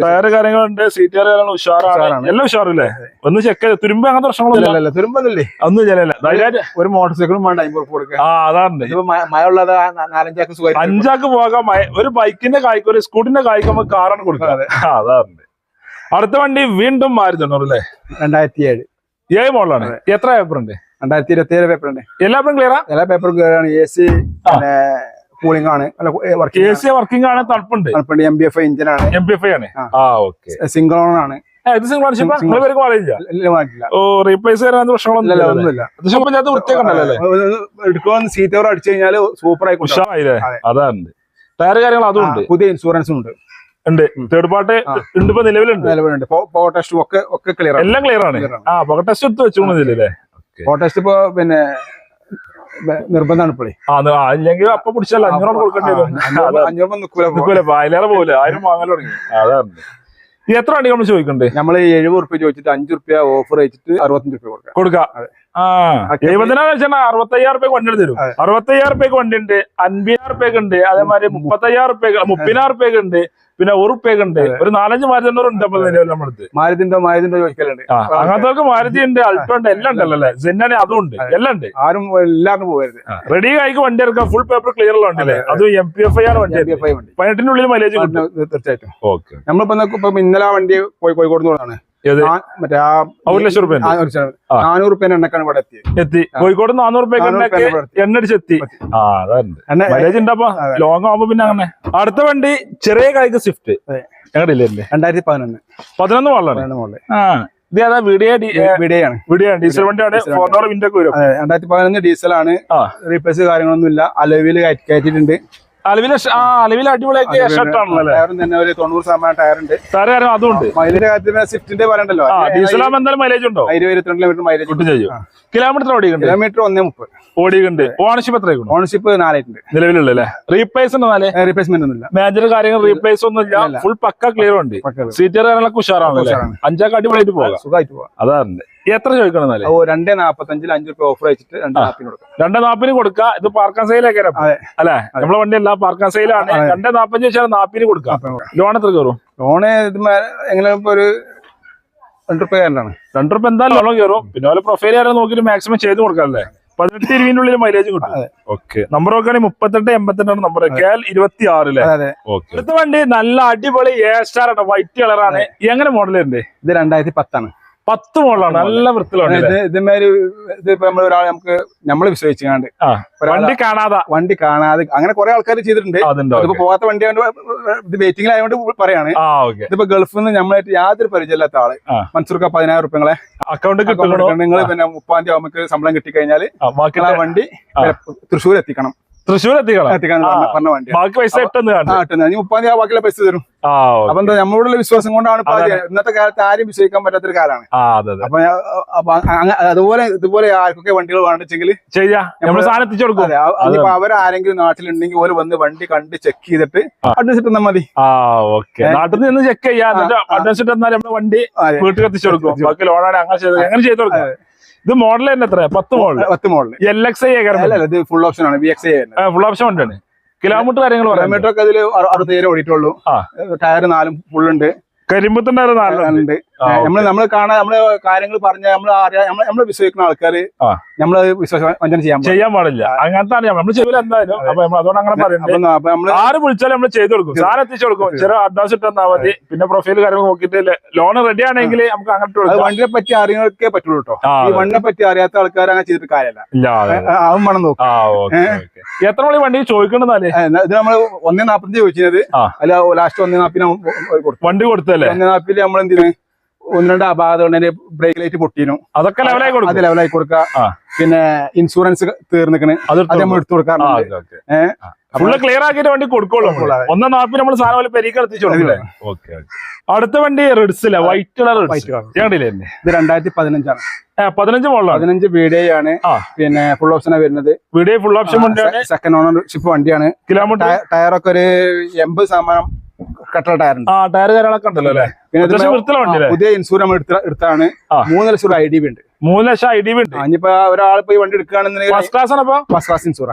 S1: ടയർ കാര്യങ്ങളുണ്ട് സീറ്റ് കാര്യങ്ങൾ ഉഷാറാണ്. എല്ലാം ഉഷാറില്ലേ ഒന്ന് ചെക്ക് തുരുമ്പ് അങ്ങനത്തെ പ്രശ്നങ്ങളൊന്നുമില്ല
S2: തുരുമ്പൊന്നുമില്ലേ
S1: ഒന്നും ധൈര്യമായിട്ട്
S2: ഒരു മോട്ടോർ സൈക്കിളും വേണ്ട അമ്പത് റുപ്യ കൊടുക്കുക
S1: ആ അതാണ്.
S2: മഴ ഉള്ളത് നാലഞ്ചാക്ക്
S1: അഞ്ചാക്ക് പോകാം ഒരു ബൈക്കിന്റെ കായ്ക്ക് ഒരു സ്കൂട്ടിന്റെ കായ്ക്ക് നമുക്ക് കാറാണ് കൊടുക്കുക. അതാണ്. അടുത്ത വണ്ടി വീണ്ടും എണ്ണൂറ് അല്ലേ?
S2: രണ്ടായിരത്തി ഏഴ്
S1: ഏഴ് മോഡലാണ് എത്ര പേപ്പർ ഉണ്ട്?
S2: രണ്ടായിരത്തി ഇരുപത്തി ഏഴ് പേപ്പർ ഉണ്ട്.
S1: എല്ലാ പേപ്പറും ക്ലിയറാ
S2: എല്ലാ പേപ്പറും ക്ലിയർ ആണ്. എ സി പിന്നെ കൂളിംഗ് ആണ്.
S1: എ
S2: വർക്കിംഗ്
S1: സി വർക്കിംഗ് ആണ്. തണുപ്പുണ്ട്.
S2: എം ബി എഫ് എഞ്ചിൻ ആണ്.
S1: എം ബി എഫ് ആണ്.
S2: ആ.
S1: ആ ഓക്കെ
S2: സിംഗിൾ ഓൺ ആണ്.
S1: ഇത് സിംഗിൾ ഓണർഷിപ്പ്
S2: Single-
S1: നിങ്ങൾ പേർക്ക് മാറിയില്ല
S2: മാറ്റില്ല
S1: ഓ റീപ്ലേസ് ചെയ്യാൻ പ്രശ്നങ്ങളൊന്നും
S2: ഇല്ല,
S1: ഇല്ലല്ലേ?
S2: ഒന്നുമില്ല.
S1: അത്യാവശ്യം കുഴപ്പമില്ലാത്ത വൃത്തിയൊക്കെ ഉണ്ടല്ലോ അല്ലേ?
S2: എടുക്കുമെന്ന് സീറ്റ് അടിച്ചു കഴിഞ്ഞാൽ സൂപ്പർ ആയി.
S1: ഉഷാറായില്ലേ? അതാണ്. ടയർ കാര്യങ്ങൾ അതും ഉണ്ട്.
S2: പുതിയ ഇൻഷുറൻസും ഉണ്ട്.
S1: ഉണ്ട്. തേർഡ് പാർട്ട് ഉണ്ട് ഇപ്പൊ നിലവിലുണ്ട്.
S2: നിലവിലുണ്ട്. പവർ ടെസ്റ്റും ഒക്കെ ഒക്കെ ക്ലിയർ
S1: എല്ലാം ക്ലിയർ ആണ്. ആ പക ടെസ്റ്റ് എടുത്ത് വെച്ചോണ്ടില്ലേ
S2: പവർ ടെസ്റ്റ് ഇപ്പൊ പിന്നെ നിർബന്ധമാണ് ഇപ്പോഴേ
S1: ആ ഇല്ലെങ്കിൽ അപ്പൊ പിടിച്ചല്ല അഞ്ഞൂറ് കൊടുക്കേണ്ടി വരും. അതിലേറെ പോകില്ല ആരും വാങ്ങാൻ തുടങ്ങി. അതാണ്. എത്ര വണ്ടി നമ്മൾ ചോദിക്കണ്ടേ?
S2: നമ്മൾ എഴുപത് റുപ്യ ചോദിച്ചിട്ട് അഞ്ചു റുപ്യ ഓഫർ വെച്ചിട്ട് അറുപത്തഞ്ച് റുപ്യ കൊടുക്കാം.
S1: കൊടുക്കാം. ആ എഴുപതിനായിരം വെച്ചാൽ അറുപത്തയ്യായിരം റുപ്യ വണ്ടി എടുത്തു തരും. അറുപത്തയ്യായിരം റുപ്യക്ക് വണ്ടി ഉണ്ട് അൻപതിനായിരം റുപ്യക്ക് ഉണ്ട് അതേമാതിരി മുപ്പത്തയ്യായിരം റുപ്യ മുപ്പതിനായിരം റുപ്യക്ക് ഉണ്ട്. പിന്നെ ഒരു റുപ്യക്ക് ഉണ്ട് ഒരു നാലഞ്ച് മാരുതി എണ്ണൂറ് ഉണ്ട് അടുത്ത്
S2: മാരുതിന്റെ മാരുതിന്റെ ചോദിക്കലുണ്ട്.
S1: അങ്ങനത്തെ മാരുതി ഉണ്ട് അൾട്ടോ ഉണ്ട് എല്ലാം ഉണ്ടല്ലേ അല്ലേ സെന്നാണ് അതും ഉണ്ട് എല്ലാം ഉണ്ട്.
S2: ആരും എല്ലാവരും പോകരുത്
S1: റെഡി ആയിക്ക് വണ്ടി ഇറക്കാം ഫുൾ പേപ്പർ ക്ലിയർ ഉള്ള ഉണ്ടല്ലേ അത് എം പി എഫ് ഐ ആണ് വണ്ടി. പതിനെട്ടിനുള്ളിൽ മൈലേജ്
S2: തീർച്ചയായിട്ടും.
S1: ഓക്കെ
S2: നമ്മളിപ്പോ ഇന്നലെ ആ വണ്ടി പോയി കോഴിക്കോട് നിന്നാണ് മറ്റേ ആ
S1: ഒരു ലക്ഷം റുപ്യ
S2: ആ, ഒരു ശതമാനം.
S1: ആ.
S2: നാനൂറ് റുപ്യ എണ്ണക്കാണ് ഇവിടെ എത്തിയത്
S1: എത്തി. കോഴിക്കോട് നാനൂറ് റുപ്യക്ക് ആ മൈലേജ് ഉണ്ടാപ്പോ. ലോങ് ആവുമ്പോ പിന്നെ അങ്ങനെ. അടുത്ത വണ്ടി ചെറിയ കായ്ക്ക് സ്വിഫ്റ്റ്. ഞങ്ങളില്ലേ
S2: രണ്ടായിരത്തി പതിനൊന്ന്.
S1: ആ ഇത് ഏതാ? ഡീസൽ വണ്ടിയാണ്. വിൻഡോ ഒക്കെ വരും.
S2: അതെ രണ്ടായിരത്തി പതിനൊന്ന് ഡീസലാണ്.
S1: ആ.
S2: റീപ്ലേസ് കാര്യങ്ങളൊന്നും ഇല്ല അലവിൽ കയറ്റിയിട്ടുണ്ട്.
S1: അലവിലെ ഷ- ആ അലവിലെ അടിപൊളിയാക്കി ഷർട്ട് ആണല്ലോ അല്ലേ?
S2: ടയറും തന്നെ ഒരു തൊണ്ണൂറ് ശതമാനം ടയർ ഉണ്ട്
S1: സാറ് കാര്യം അതും ഉണ്ട്.
S2: മൈലേജ് കാര്യത്തിൽ സ്വിഫ്റ്റിന്റെ പറയണ്ടല്ലോ
S1: ആ എന്തായാലും മൈലേജ് ഉണ്ടോ?
S2: ഇരുപത് ഇരുപത്തിരണ്ട് കിലോമീറ്റർ മൈലേജ്
S1: കിട്ടും ചെയ്യും.
S2: ആ.
S1: കിലോമീറ്റർ ഓടിക്കുന്നുണ്ട്
S2: കിലോമീറ്റർ ഒന്നേ മുപ്പത്.
S1: ഓടിക്കുന്നുണ്ട് ഓണർഷിപ്പ് എത്ര
S2: ഓണർഷിപ്പ് നാലായിട്ടുണ്ട്.
S1: നിലവിലുള്ള അല്ലേ? റീപ്ലേസ് ഉണ്ട് നാല്?
S2: റീപ്ലേസ്മെന്റ് ഒന്നുമില്ല.
S1: മേജർ കാര്യങ്ങൾ റീപ്ലേസ്. ഫുൾ പക്ക ക്ലിയർ ഉണ്ട് സീറ്റർ കാര്യങ്ങളൊക്കെ ഉഷാറാണ്. അഞ്ചാക്ക് അടിപൊളിയായിട്ട് പോകാം.
S2: സുഖമായിട്ട് പോവാം
S1: അതാണ് എത്ര ചോദിക്കണം എന്നാൽ?
S2: ഓ രണ്ടേ നാപ്പത്തഞ്ചിൽ അഞ്ചു രൂപ ഓഫർ വെച്ചിട്ട് രണ്ട് നാപ്പിന് കൊടുക്കാം.
S1: രണ്ടേ നാപ്പിന് കൊടുക്കുക ഇത് പാർക്കാൻ സെയിലൊക്കെ
S2: അതെ.
S1: അല്ലെ? നമ്മളെ വണ്ടി അല്ല പാർക്കാൻ
S2: സൈലാണ്
S1: രണ്ട് നാപ്പഞ്ച് വെച്ചാൽ നാപ്പിന് കൊടുക്കാം. ലോൺ എത്ര കയറും?
S2: ലോണ് എങ്ങനെ ഒരു രണ്ട് റുപ്യ കയറലാണ്
S1: രണ്ടു റുപ്യ എന്തായാലും ലോൺ കയറും. പിന്നെ ഓരോ പ്രൊഫൈൽ ആരും നോക്കിയിട്ട് മാക്സിമം ചെയ്ത് കൊടുക്കാല്ലേ പതിനെട്ട് ഇരുപതിന്റെ ഉള്ളിൽ മൈലേജ് കിട്ടും. ഓക്കെ നമ്പർ നോക്കുകയാണെങ്കിൽ മുപ്പത്തെട്ട് എൺപത്തെട്ടാണ് നമ്പർ കേൽ ഇരുപത്തി ആറ് അടുത്ത വണ്ടി നല്ല അടിപൊളി എ സ്റ്റാർ ആണ്. വൈറ്റ് കളറാണ് എങ്ങനെ മോഡൽ ഉണ്ട്
S2: ഇത് രണ്ടായിരത്തി പത്താണ്.
S1: പത്ത് മോളാണ് നല്ല വൃത്തിയിലുണ്ട്
S2: ഇത് ഇതേമാതിരി ഇത് ഇപ്പൊ നമ്മൾ ഒരാൾ നമുക്ക് നമ്മൾ വിശ്വസിച്ചാണ്ട്
S1: വണ്ടി കാണാതെ.
S2: വണ്ടി കാണാതെ അങ്ങനെ കുറെ ആൾക്കാർ ചെയ്തിട്ടുണ്ട്. അതിപ്പോ പോകാത്ത വണ്ടി ആയതുകൊണ്ട് ഇത് വെയിറ്റിംഗിലായതുകൊണ്ട് പറയാണ്.
S1: ആ ഓക്കെ.
S2: ഇതിപ്പോ ഗൾഫിൽ നിന്ന് നമ്മളായിട്ട് യാതൊരു പരിചയമില്ലാത്ത
S1: ആൾ.
S2: മൻസൂർക്ക പതിനായിരം റുപ്യങ്ങളെ
S1: അക്കൗണ്ട്
S2: നിങ്ങൾ പിന്നെ മുപ്പാം തീയതി നമുക്ക് ശമ്പളം കിട്ടിക്കഴിഞ്ഞാൽ
S1: ആ, ബാക്കി
S2: വണ്ടി. തൃശ്ശൂർ എത്തിക്കണം
S1: തൃശ്ശൂർ ബാക്കി പൈസ ഇട്ടെന്ന്
S2: ആ ബാക്കിയുള്ള പൈസ തരും. അപ്പൊ എന്താ നമ്മളോടുള്ള വിശ്വാസം കൊണ്ടാണ് ഇന്നത്തെ കാലത്ത് ആരും വിശ്വസിക്കാൻ പറ്റാത്തൊരു കാലമാണ്
S1: അതെ
S2: അപ്പൊ അതുപോലെ ഇതുപോലെ ആർക്കൊക്കെ വണ്ടികൾ വേണ്ടെങ്കിൽ അതിപ്പോ അവരാരെങ്കിലും നാട്ടിലുണ്ടെങ്കിൽ ഓര് വന്ന് വണ്ടി കണ്ട് ചെക്ക് ചെയ്തിട്ട് അഡ്രസ് ഇട്ടാൽ മതി.
S1: നാട്ടിൽ നിന്ന് ചെക്ക് ചെയ്യാം. അഡ്രസ് ഇട്ടാൽ വണ്ടി. വീട്ടിൽ എത്തിച്ചു കൊടുക്കും. ബാക്കി ലോണാണ് അങ്ങനെ ചെയ്ത് അങ്ങനെ ചെയ്ത് കൊടുക്കാം. ഇത് മോഡൽ തന്നെ എത്ര പത്ത് മോഡൽ
S2: പത്ത് മോഡൽ
S1: എൽ എക്സ് ഐ
S2: ഇത് ഫുൾ ഓപ്ഷൻ ആണ് B X I
S1: full option വണ്ടിയാണ് കിലോമീറ്റർ കാര്യങ്ങൾ
S2: കിലോമീറ്റർ ഒക്കെ അതിൽ അറുപത്തേഴ് ഓടിയിട്ടുള്ളൂ. ടയർ നാലും ഫുൾ ഉണ്ട്.
S1: കരിമ്പത്തുണ്ടായിരുന്നു നാലുണ്ട്
S2: നമ്മൾ നമ്മൾ കാണാൻ നമ്മൾ കാര്യങ്ങൾ പറഞ്ഞ നമ്മൾ അറിയാം നമ്മൾ നമ്മൾ വിശ്വസിക്കുന്ന ആൾക്കാർ നമ്മൾ വിശ്വാസം വഞ്ചന ചെയ്യാൻ പാടില്ല.
S1: ചെയ്യാൻ പാടില്ല. അങ്ങനത്തെ നമ്മൾ ചെയ്യൂല എന്തായാലും. അപ്പൊ നമ്മൾ അതുകൊണ്ട് അങ്ങനെ പറയുന്നത് ആര് വിളിച്ചാലും നമ്മൾ ചെയ്തു കൊടുക്കും. സാർ എത്തിച്ചു കൊടുക്കും. ചെറിയ അഡ്വാൻസ് ഇട്ട് തന്നാൽ മതി. പിന്നെ പ്രൊഫൈൽ കാര്യങ്ങൾ നോക്കിയിട്ട് ലോൺ റെഡി ആണെങ്കിൽ നമുക്ക് അങ്ങോട്ട്
S2: വണ്ടിനെ പറ്റി അറിയാനൊക്കെ പറ്റുള്ളൂ കേട്ടോ ഈ വണ്ടിനെ പറ്റി അറിയാത്ത ആൾക്കാർ അങ്ങനെ ചെയ്തിട്ട് കാര്യമല്ല
S1: അതെ.
S2: വേണം നോക്കാം.
S1: എത്ര മണി വണ്ടി ചോദിക്കണ്ടെന്നാൽ?
S2: ഇത് നമ്മൾ ഒന്നേ നാപ്പത്തഞ്ച് ചോദിച്ചത് അല്ല ലാസ്റ്റ് ഒന്നേ നാപ്പിന്
S1: വണ്ടി കൊടുത്തല്ലേ?
S2: ഒന്നേ നാപ്പിൽ നമ്മൾ എന്തിന് ഒന്ന് രണ്ട് അപാകത കൊണ്ട് ബ്രേക്ക് ലൈറ്റ് പൊട്ടിനു.
S1: അതൊക്കെ ലെവലായി
S2: അത്
S1: കൊടുക്കും.
S2: ലെവലായി കൊടുക്കുക പിന്നെ ഇൻഷുറൻസ് തീർന്നിക്കണ്.
S1: അത്
S2: അത് നമ്മൾ എടുത്തു കൊടുക്കാറുണ്ട്
S1: ഫുള്ള് ക്ലിയർ ആക്കിയിട്ട് വണ്ടി കൊടുക്കുള്ളൂ. ഒന്നാം നാപ്പിൽ നമ്മൾ സാധനം പോലെ പെരീക്ക് എത്തിച്ചു കൊടുക്കില്ലേ ഓക്കെ അടുത്ത വണ്ടി റിഡ്സില്ല വൈറ്റ് കളർ. കണ്ടില്ലേ
S2: ഇത് രണ്ടായിരത്തി പതിനഞ്ചാണ്
S1: പതിനഞ്ച് മോളിൽ
S2: പതിനഞ്ച് വീഡിയോ ആണ്. പിന്നെ ഫുൾ ഓപ്ഷനാണ് വരുന്നത്.
S1: Video full option
S2: second ownership വണ്ടിയാണ്.
S1: കിലോമീറ്റർ
S2: ടയ- ടയറൊക്കെ ഒരു എൺപത് ശതമാനം കട്ടള ടയർ ഉണ്ട്.
S1: ആ ടയർ കാര്യങ്ങളൊക്കെ ഉണ്ടല്ലോ അല്ലേ?
S2: പുതിയ എടുത്താണ്. മൂന്ന് ലക്ഷം ഐ ഡി ബി ഉണ്ട്.
S1: മൂന്ന് ലക്ഷം ഐ ഡി ബി ഉണ്ട്.
S2: ഇനിയിപ്പോ ഒരാൾ പോയി വണ്ടി എടുക്കുകയാണെന്നുണ്ടെങ്കിൽ
S1: ഫസ്റ്റ് ക്ലാസ് ആണ് അപ്പൊ?
S2: First class insure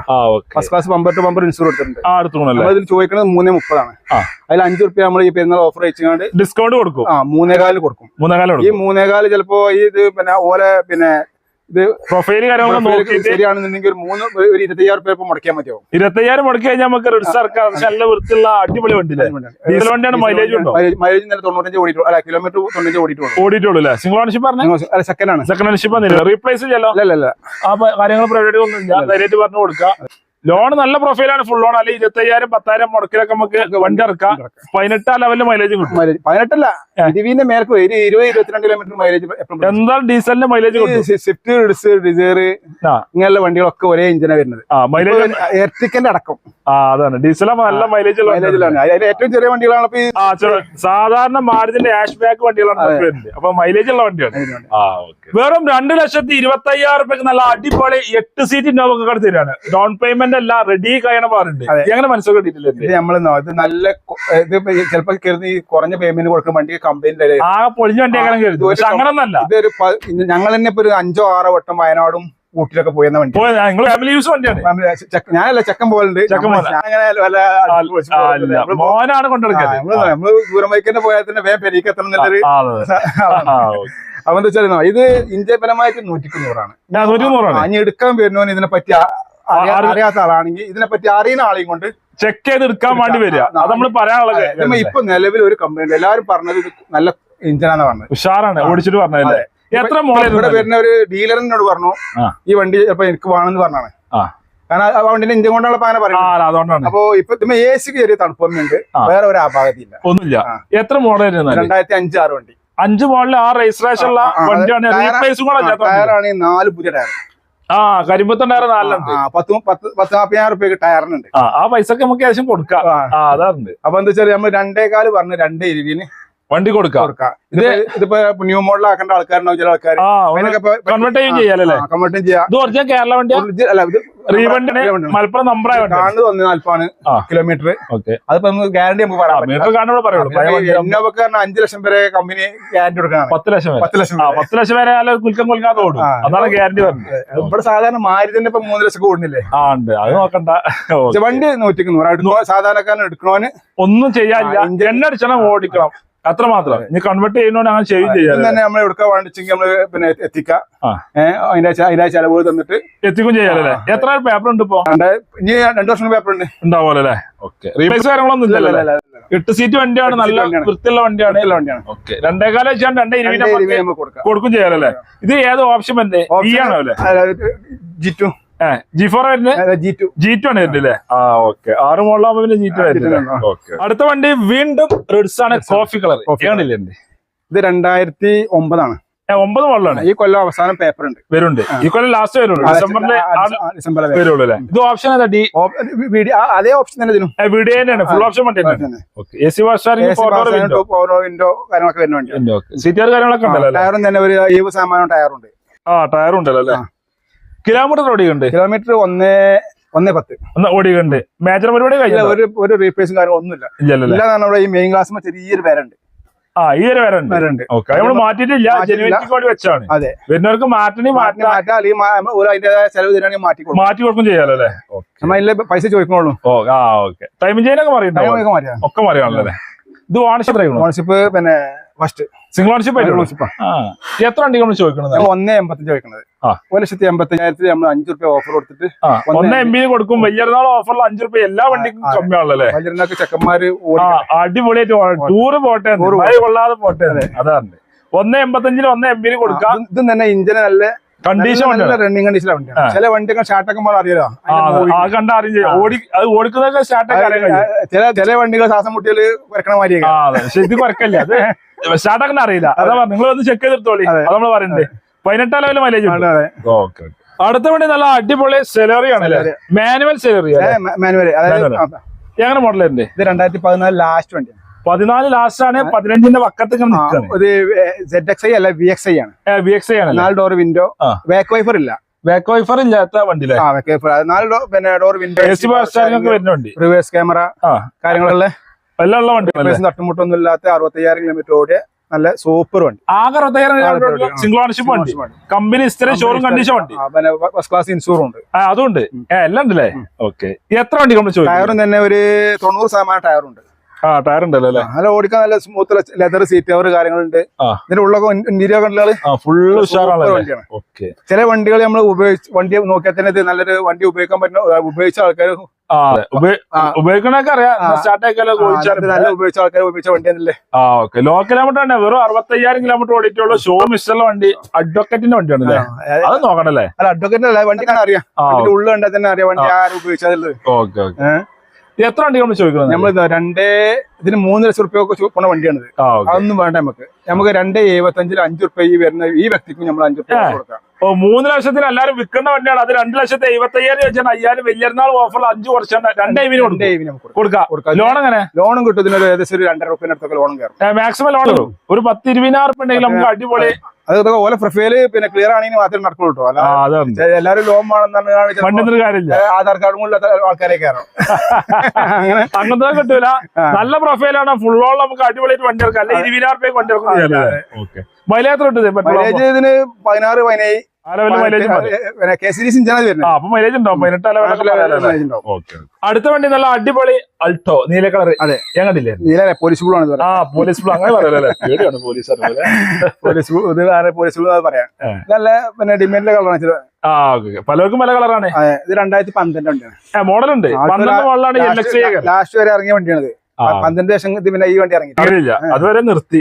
S2: first class bumper to bumper insure എടുത്തിട്ടുണ്ട്. ചോദിക്കുന്നത് മൂന്നേ മുപ്പതാണ്. അതിൽ അഞ്ചു റുപ്യ നമ്മൾ ഈ പെരുന്നാൾ ഓഫർ അയച്ചുകൊണ്ട്
S1: ഡിസ്കൗണ്ട് കൊടുക്കും.
S2: ആ കൊടുക്കും.
S1: മൂന്നേകാലം
S2: ഈ മൂന്നേകാൽ ചിലപ്പോ ഈ ഇത് പിന്നെ ഓലെ പിന്നെ ഇത്
S1: പ്രൊഫൈൽ കാര്യങ്ങളൊക്കെ നോക്കിയിട്ട്
S2: ശരിയാണെന്നുണ്ടെങ്കിൽ ഒരു മൂന്ന് ഒരു ഇരുപത്തയ്യായിരം ഇപ്പൊ മുടക്കിയാൽ മതിയാവും.
S1: ഇരുപത്തയ്യായിരം മുടക്കി കഴിഞ്ഞാൽ നമുക്ക് റിഡ് ഇറക്കാം. പക്ഷെ നല്ല വൃത്തിയുള്ള അടിപൊളി വണ്ടി. ഡീസൽ വണ്ടിയാണ് മൈലേജ് ഉണ്ടോ?
S2: മൈലേജ് നല്ല തൊണ്ണൂറ്റഞ്ച് ഓടിയിട്ടുള്ളൂ. അല്ല കിലോമീറ്റർ തൊണ്ണൂറ്റഞ്ച് ഓടിയിട്ടുള്ളൂ.
S1: ഓടിയിട്ടുള്ളൂ അല്ലേ? സിംഗിൾ ഓണർഷിപ്പ് പറഞ്ഞു?
S2: അല്ല സെക്കൻഡ് ആണ്.
S1: സെക്കൻഡ് ഓണർഷിപ്പ് റീപ്ലേസ് ചെയ്യല്ലോ
S2: അല്ല അല്ല അല്ല
S1: ആ കാര്യങ്ങൾ പ്രൈവറ്റ് ഒന്നും ഇല്ല ധൈര്യമായിട്ട് പറഞ്ഞു കൊടുക്കാം ലോൺ നല്ല പ്രൊഫൈലാണ് ഫുൾ ലോൺ അല്ലെങ്കിൽ ഇരുപത്തയ്യായിരം പത്തായിരം മുടക്കിലൊക്കെ നമുക്ക് വണ്ടി ഇറക്കാം പതിനെട്ടാം ലെവലിൽ മൈലേജ് കിട്ടും.
S2: പതിനെട്ടല്ല ഇരുപതിന്റെ മേൽക്ക്. ഒരു ഇരുപത് ഇരുപത്തിരണ്ട് കിലോമീറ്റർ മൈലേജ്
S1: ഡീസലിന്റെ മൈലേജ്
S2: സ്വിഫ്റ്റ്
S1: ഡിസൈർ
S2: ഇങ്ങനെയുള്ള വണ്ടികളൊക്കെ ഒരേ എഞ്ചിനാണ് വരുന്നത്.
S1: മൈലേജ്
S2: എർട്ടിക്കന്റെ അടക്കം.
S1: ആ അതാണ്. ഡീസലാകുമ്പോ നല്ല മൈലേജ്
S2: മൈലേജിലാണ് അതിൽ ഏറ്റവും ചെറിയ വണ്ടികളാണ്
S1: സാധാരണ മാരുതിന്റെ ആഷ് ബാക്ക് വണ്ടികളാണ് അപ്പൊ മൈലേജ് ഉള്ള വണ്ടിയാണ് വെറും രണ്ട് ലക്ഷത്തി ഇരുപത്തി അയ്യായിരം റുപ്യക്ക് നല്ല അടിപൊളി എട്ട് സീറ്റ് നോവൊക്കെ കട തരാണ്. ഡൗൺ പേയ്മെന്റ് എല്ലാം റെഡി കഴിയണ പാറുണ്ട്
S2: അങ്ങനെ
S1: എങ്ങനെ മനസ്സിലാക്കി കിട്ടിയിട്ടില്ലേ
S2: ഇത് നമ്മൾ ഇത് നല്ല ഇത് ചിലപ്പോ കരുതി കുറഞ്ഞ പേയ്മെന്റ് കൊടുക്കുന്ന വണ്ടി കമ്പനിയുടെ
S1: ആ പൊളിഞ്ഞ വണ്ടി അങ്ങനൊന്നല്ല
S2: ഇതൊരു ഞങ്ങൾ തന്നെ ഇപ്പൊ ഒരു അഞ്ചോ ആറോ വട്ടം വയനാടും ഊട്ടിലൊക്കെ പോയെന്ന വണ്ടി
S1: ഫാമിലി യൂസ് വണ്ടിയാണ്.
S2: ഞാനല്ല ചെക്കൻ
S1: പോലെ. മോനാണ് കൊണ്ടെടുക്കുന്നത്
S2: നമ്മൾ ദൂരം ബൈക്കിന്റെ പോയാൽ തന്നെ വേഗം പെരീക്ക് എത്തണം എന്നുള്ളൊരു. അപ്പൊ എന്താ വെച്ചാൽ ഇത് ഇന്ത്യപരമായിട്ട് നൂറ്റിക്കുന്നൂറാണ്
S1: ഞാൻ
S2: എടുക്കാൻ വരുന്നവന് ഇതിനെ പറ്റി അറിയാത്ത ആളാണെങ്കിൽ ഇതിനെ പറ്റി അറിയുന്ന ആളെയും കൊണ്ട്
S1: ചെക്ക് ചെയ്ത് എടുക്കാൻ വേണ്ടി വരിക. അത് നമ്മൾ പറയാനുള്ള
S2: നമ്മ
S1: കാര്യം.
S2: ഇപ്പൊ നിലവിൽ ഒരു കമ്പനി എല്ലാവരും പറഞ്ഞത് ഇത് നല്ല എഞ്ചിനാന്ന് പറഞ്ഞത്.
S1: ഉഷാറാണ്. ഓടിച്ചിട്ട് പറഞ്ഞതല്ലേ? എത്ര
S2: ഇവിടെ വരുന്ന ഒരു ഡീലറിനോട് പറഞ്ഞു ഈ വണ്ടി ചിലപ്പോ എനിക്ക് വേണമെന്ന് പറഞ്ഞാണ്.
S1: ആ.
S2: കാരണം ആ വണ്ടിന്റെ എഞ്ചിൻ പാന
S1: ആ
S2: പറയുന്നത് അപ്പൊ ഇപ്പൊ എ സിക്ക് ചെറിയ
S1: തണുപ്പൊന്നുണ്ട്
S2: വേറെ ഒരു ആഭാഗത്തില്ല
S1: ഒന്നുമില്ല. എത്ര മോഡൽ
S2: രണ്ടായിരത്തി അഞ്ച് ആറ് വണ്ടി.
S1: അഞ്ച് മോഡൽ ആ രജിസ്ട്രേഷൻ ഉള്ള
S2: ആ, ആ,
S1: വണ്ടിയാണ്.
S2: നാല് പുതിയ ടയർ.
S1: ആ കരിമ്പത്തുണ്ടായിരുന്ന നാലുണ്ട്
S2: ആ, പത്ത് പത്ത് പത്ത് നാപ്പതിനായിരം റുപ്യക്ക് ടയറിനുണ്ട്.
S1: ആ പൈസ പൈസക്ക് നമുക്ക് ഏകദേശം കൊടുക്കാം.
S2: ആ.
S1: അതാറുണ്ട്
S2: അപ്പൊ എന്താ വെച്ചാൽ നമ്മൾ രണ്ടേകാൽ പറഞ്ഞു രണ്ടേ ഇരുവിന്
S1: വണ്ടി കൊടുക്കാം.
S2: ഇതിപ്പോ ന്യൂ മോഡൽ ആക്കേണ്ട ആൾക്കാരുണ്ടാവും ചില ആൾക്കാർ
S1: കൺവേർട്ട് ചെയ്യും ചെയ്യാലല്ലേ
S2: കൺവേർട്ടും ചെയ്യാം
S1: ഇത് ഒറിജിനൽ കേരള
S2: വണ്ടി
S1: റീവണ്ടിന്. മലപ്പുറം നമ്പറായ വണ്ടി.
S2: കാണുന്നത് ഒന്ന് നാല്പാണ്
S1: ആ.
S2: കിലോമീറ്റർ
S1: ഓക്കെ
S2: അതിപ്പോ ഗ്യാരണ്ടി നമുക്ക് പറയാം അഞ്ചു ലക്ഷം വരെ കമ്പനി ഗ്യാരണ്ടി കൊടുക്കാനാണ്
S1: പത്ത് ലക്ഷം വരെ.
S2: പത്ത് ലക്ഷം.
S1: പത്ത് ലക്ഷം വരെ കുൽക്കം കുൽക്കാതെ ഓടും. അതാണ് ഗ്യാരണ്ടി പറഞ്ഞത്.
S2: ഇവിടെ സാധാരണ മാരുതിന്റെ ഇപ്പൊ മൂന്ന് ലക്ഷം കൂടുന്നില്ലേ
S1: ആ ഉണ്ട്. അത് നോക്കണ്ട.
S2: വണ്ടി നൂറ്റിക്ക് നൂറ്. സാധാരണക്കാരൻ എടുക്കണോന്?
S1: ഒന്നും ചെയ്യാനില്ല. എണ്ണ അടിച്ചണം ഓടിക്കണം. അത്ര മാത്രം ഇനി കൺവേർട്ട് ചെയ്യുന്നോണ്ട് അങ്ങനെ ചെയ്യും ചെയ്യാം
S2: തന്നെ നമ്മൾ എടുക്കാൻ വേണ്ടിച്ചെങ്കിൽ നമ്മൾ പിന്നെ എത്തിക്കാം. അതിന്റെ അതിന്റെ ചെലവ് തന്നിട്ട്.
S1: എത്തിക്കും ചെയ്യാലല്ലേ? എത്ര പേപ്പർ ഉണ്ട് ഇപ്പൊ
S2: ഇനി രണ്ടു വർഷം പേപ്പർ ഉണ്ട്
S1: ഉണ്ടാവുമല്ലേ ഓക്കെ. റീപ്ലേസ് കാര്യങ്ങളൊന്നും
S2: ഇല്ല,
S1: ഇല്ലല്ലോ. എട്ട് സീറ്റ് വണ്ടിയാണ് നല്ല. വൃത്തിയുള്ള വണ്ടിയാണ്.
S2: നല്ല വണ്ടിയാണ്.
S1: ഓക്കെ. രണ്ടേകാലം വെച്ചാൽ രണ്ടേ ഇരുപതിന്
S2: കൊടുക്കാം.
S1: ചെയ്യാലല്ലേ? ഇത് ഏത് ഓപ്ഷൻ തന്നെ ഈ ആണോ അല്ലേ?
S2: ജി ടു
S1: ജി ഫോർ ആ ഓക്കെ ആറ് മോളിലാകുമ്പോ പിന്നെ ജി ടു വരുന്നില്ലേ അടുത്ത വണ്ടി വീണ്ടും റെഡ്സ് ആണ് കോഫി കളർ ഏണില്ലേ
S2: ഇത് രണ്ടായിരത്തി ഒമ്പതാണ്.
S1: ഒമ്പത് മോഡലാണ്
S2: ഈ കൊല്ലം അവസാനം പേപ്പർ ഉണ്ട്.
S1: വരുന്നുണ്ട് ഈ കൊല്ലം ലാസ്റ്റ് വരുള്ളൂ. ഡിസംബറിലെ
S2: ഡിസംബറിലെ
S1: വരുള്ളൂ അല്ലേ ഇത് ഓപ്ഷൻ
S2: അതേ ഓപ്ഷൻ തന്നെ ഇതിനും.
S1: വീഡിയോ തന്നെയാണ്. Full option A C wash
S2: window കാര്യങ്ങളൊക്കെ
S1: ഉണ്ടല്ലോ
S2: ടയറും തന്നെ ഒരു ഏഴ് ശതമാനം ടയറുണ്ട്
S1: ആ ടയറുണ്ടല്ലോ അല്ലേ. കിലോമീറ്റർ ഓടിയുണ്ട്
S2: കിലോമീറ്റർ ഒന്ന് ഒന്നേ പത്ത്.
S1: ഒന്ന് ഓടിയുണ്ട് മേജർ പരിപാടി
S2: ഇതിൽ
S1: കഴിഞ്ഞു
S2: ഒരു ഒരു റീപ്ലേസും കാര്യങ്ങളും ഒന്നുമില്ല? ഇല്ലാതെ നമ്മുടെ ഈ മെയിൻ ക്ലാസ് ചെറിയൊരു പേരുണ്ട്.
S1: ആ ഈ ഒരു വരണ്ട്
S2: പേരുണ്ട്.
S1: ഓക്കെ നമ്മൾ മാറ്റിയിട്ടില്ല.
S2: മാറ്റിയിട്ടില്ല.
S1: ജനുവരിക്ക് വേണ്ടി വെച്ചാണ്.
S2: അതെ.
S1: വരുന്നവർക്ക് മാറ്റണി
S2: മാറ്റി
S1: മാറ്റാം
S2: അല്ലെങ്കിൽ അതിന്റേതായ ചെലവ് തരാണെങ്കിൽ മാറ്റി കൊടുക്കും.
S1: മാറ്റി കൊടുക്കും ചെയ്യാലോ അല്ലേ?
S2: നമ്മ ഇല്ല പൈസ ചോദിക്കണുള്ളൂ.
S1: ഓ ആ ഓക്കെ ടൈമിംഗ് ചെയ്യാനൊക്കെ
S2: മാറ്റിയാ
S1: ഒക്കെ പറയാണല്ലോ അല്ലേ? ഇത് ഓണർഷിപ്പ്
S2: ഓണർഷിപ്പ് പിന്നെ ഫസ്റ്റ്
S1: സിംഗിൾ ഓണർഷിപ്പ്
S2: ഓണർഷിപ്പ്
S1: എത്ര വണ്ടി നമ്മൾ ചോദിക്കുന്നത്?
S2: ഒന്നേ എൺപത്തഞ്ച്
S1: ചോദിക്കുന്നത്.
S2: ഒരു ലക്ഷത്തി എൺപത്തഞ്ചായിരത്തി നമ്മൾ അഞ്ചു റുപ്യ ഓഫർ കൊടുത്തിട്ട് ഒന്നേ
S1: എം ബി കൊടുക്കും. വലിയൊരുനാൾ ഓഫറിൽ അഞ്ചു റുപ്യ എല്ലാ വണ്ടിക്കും കമ്മിയാണല്ലേ?
S2: കമ്മിയാണല്ലോ ചെക്കന്മാര്
S1: അടിപൊളിയായിട്ട് ടൂറ് പോട്ടെ കൊള്ളാതെ പോട്ടെ അതാണ്. ഒന്ന് എൺപത്തഞ്ചിന് ഒന്ന് എം ബിന് കൊടുക്കാം
S2: ഇതും- തന്നെ ഇഞ്ചിന് നല്ല
S1: കണ്ടീഷൻ
S2: റണ്ണിങ്
S1: കണ്ടീഷൻ
S2: ചില വണ്ടികൾ ഷാർട്ടൊക്കെ പോലെ അറിയാലോ.
S1: ആ
S2: അതിന്റെ
S1: കണ്ട
S2: ആ.
S1: ഓടി അത് ഓടിക്കുന്നതൊക്കെ സ്റ്റാർട്ടൊക്കെ
S2: ചില ചില വണ്ടികൾ ശ്വാസം മുട്ടിയാൽ വരക്കണ
S1: മാതിരി ഇത് കുറക്കല്ല അത് *laughs* സ്റ്റാർട്ടൊക്കെ അറിയില്ല. അതാ പറഞ്ഞു നിങ്ങൾ ഒന്ന് ചെക്ക് ചെയ്തെടുത്തോളി.
S2: അതെ.
S1: നമ്മൾ പറയുന്നുണ്ട് പതിനെട്ടാം ലെവൽ മൈലേജ്. ഓക്കെ അടുത്ത വണ്ടി നല്ല അടിപൊളി സെലറി ആണ് അല്ലേ? മാനുവൽ സെലറി
S2: മാനുവൽ
S1: എങ്ങനെ മോഡലുണ്ട്
S2: ഇത് രണ്ടായിരത്തി പതിനാല് ലാസ്റ്റ് വണ്ടി
S1: പതിനാല് ലാസ്റ്റ് ആണ്. പതിനഞ്ചിന്റെ വക്കത്ത്
S2: എക്സ് ഐ അല്ല വി എക്സ് ഐ ആണ്.
S1: വി എക്സ് ഐ ആണല്ലേ?
S2: നാല് ഡോർ വിൻഡോ. ബാക്ക് വൈഫർ ഇല്ല.
S1: ബാക്ക് വൈഫർ ഇല്ലാത്ത വണ്ടിയിലെ?
S2: ബാക്ക് നാല് ഡോർ പിന്നെ door window
S1: A C bus standing ഒക്കെ വരുന്ന വണ്ടി.
S2: റിവേഴ്സ് ക്യാമറ
S1: ആ.
S2: കാര്യങ്ങളുള്ള
S1: എല്ലാം ഉള്ള വണ്ടി
S2: തട്ടുമുട്ടൊന്നും ഇല്ലാത്ത അറുപത്തയ്യായിരം കിലോമീറ്റർ ഓടിയ നല്ല സൂപ്പർ വണ്ടി.
S1: ആകെ അറുപത്തയ്യായിരം. സിംഗിൾ ഓണർഷിപ്പ് വണ്ടി. കമ്പനി സ്ഥിരം ഷോറും കണ്ടീഷൻ വണ്ടി.
S2: ഫസ്റ്റ് ക്ലാസ് ഇൻഷൂറും ഉണ്ട്.
S1: അതുണ്ട്. എല്ലാം ഉണ്ടല്ലേ ഓക്കെ എത്ര വണ്ടി നമ്മൾ
S2: ടയറും തന്നെ ഒരു തൊണ്ണൂറ് ശതമാനം ടയറുണ്ട്.
S1: ആ ടയർ ഉണ്ടല്ലോ അല്ലേ
S2: നല്ല ഓടിക്കാൻ നല്ല സ്മൂത്ത് ലെതർ സീറ്റ് കവർ കാര്യങ്ങളുണ്ട്.
S1: ഇതിനുള്ള
S2: ഇതിന്റെ ഉള്ള ഇന്റീരിയർ
S1: കണ്ടാൽ ഫുള്ള് ഉഷാറാണ്
S2: ചില വണ്ടികൾ നമ്മൾ ഉപയോഗിച്ച് വണ്ടി നോക്കിയാൽ തന്നെ നല്ലൊരു വണ്ടി ഉപയോഗിക്കാൻ പറ്റുന്ന ഉപയോഗിച്ച ആൾക്കാർ.
S1: ഉപയോഗിക്കണൊക്കെ അറിയാം
S2: ആ.
S1: സ്റ്റാർട്ട് ആക്കിയാലോ ചോദിച്ചാലും.
S2: നല്ല ഉപയോഗിച്ച ആൾക്കാർ ഉപയോഗിച്ച വണ്ടിയാണല്ലേ?
S1: ആ ഓക്കെ. ലോ കിലോമീറ്റർ ആണ് വെറും അറുപത്തയ്യായിരം കിലോമീറ്റർ ഓടിയിട്ടുള്ള. ഷോ മിസ്റ്റർ വണ്ടി അഡ്വക്കറ്റിന്റെ വണ്ടിയാണ് അല്ലേ അത്. നോക്കണല്ലേ?
S2: അല്ല അഡ്വക്കറ്റിന്റെ അല്ല വണ്ടി കാണാൻ അറിയാം. ഉള്ളു കണ്ടാൽ തന്നെ അറിയാം വണ്ടി ആരും
S1: ഓക്കെ ഓക്കെ. എത്ര വണ്ടി നമ്മൾ ചോദിക്കുന്നത്?
S2: നമ്മൾ രണ്ടേ ഇതിന് മൂന്ന് ലക്ഷം റുപ്യ പോണ വണ്ടിയാണിത്. അതൊന്നും വേണ്ട നമുക്ക്. നമുക്ക് രണ്ട് എഴുപത്തഞ്ചിൽ അഞ്ചു റുപ്യ ഈ വരുന്ന ഈ വ്യക്തിക്കും നമ്മൾ അഞ്ചു റുപ്യ കൊടുക്കാം.
S1: ഓ മൂന്ന് ലക്ഷത്തിന് എല്ലാരും വിൽക്കുന്ന വണ്ടിയാണ്. അത് രണ്ട് ലക്ഷത്തി എഴുപത്തി അയ്യായിരം വെച്ചാൽ അയ്യായിരം വലിയനാൾ ഓഫറിൽ അഞ്ചു കുറച്ചാണ് രണ്ട് ഐവിന് കൊടുക്കും.
S2: കൊടുക്കാം.
S1: ലോൺ അങ്ങനെ
S2: ലോണും കിട്ടും. ഇതിനൊരു ഏകദേശം ഒരു രണ്ടര റുപ്യ അടുത്തൊക്കെ ലോൺ കയറും.
S1: മാക്സിമം ലോൺ കിട്ടും. ഒരു പത്ത് ഇരുപതിനായിരം റുപ്യ ഉണ്ടെങ്കിൽ നമുക്ക് അടിപൊളി.
S2: അത്. ഓല പ്രൊഫൈൽ പിന്നെ ക്ലിയർ ആണെങ്കിൽ മാത്രമേ നടക്കുള്ളൂ കേട്ടോ. അല്ല എല്ലാവരും ലോൺ വേണമെന്നാണ്
S1: ഒന്നും കാര്യമില്ല.
S2: ആധാർ കാർഡും കൂടി ആൾക്കാരെ കയറും *laughs* അങ്ങനെ.
S1: അങ്ങനത്തെ കിട്ടൂല. നല്ല പ്രൊഫൈലാണ് ഓൾ നമുക്ക് അടിപൊളിയായിട്ട് വണ്ടി ഇറക്കാം അല്ലെ ഇരുപതിനായിരം രൂപയ്ക്ക് വണ്ടി ഓക്കെ. മൈലേജ് ഉണ്ട്
S2: മൈലേജ് ഇതിന് പതിനാറ് പതിനേഴ്
S1: അടുത്ത വണ്ടി നല്ല അടിപൊളി അൾട്ടോ നീല കളർ
S2: അതെ.
S1: ഞങ്ങടില്ലേ
S2: നീല പോലീസ് ബ്ലൂ ആണ്
S1: ആ പോലീസ് ബ്ലൂ അങ്ങനെ പേടിയാണ് പോലീസ്
S2: പോലീസ് ബ്ലൂ ഇത് ആരെ പോലീസ് ബ്ലൂ പറയാം. നല്ല പിന്നെ ഡിമാൻഡിലെ കളറാണ്
S1: ആ ഓക്കെ പലർക്കും പല കളറാണ്
S2: ഇത് രണ്ടായിരത്തി പന്ത്രണ്ട്
S1: മോഡലുണ്ട്
S2: ലാസ്റ്റ് വരെ ഇറങ്ങിയ വണ്ടിയാണ്
S1: ആ
S2: പന്ത്രണ്ട് ലക്ഷം പിന്നെ ഈ വണ്ടി ഇറങ്ങി.
S1: അതുവരെ നിർത്തി.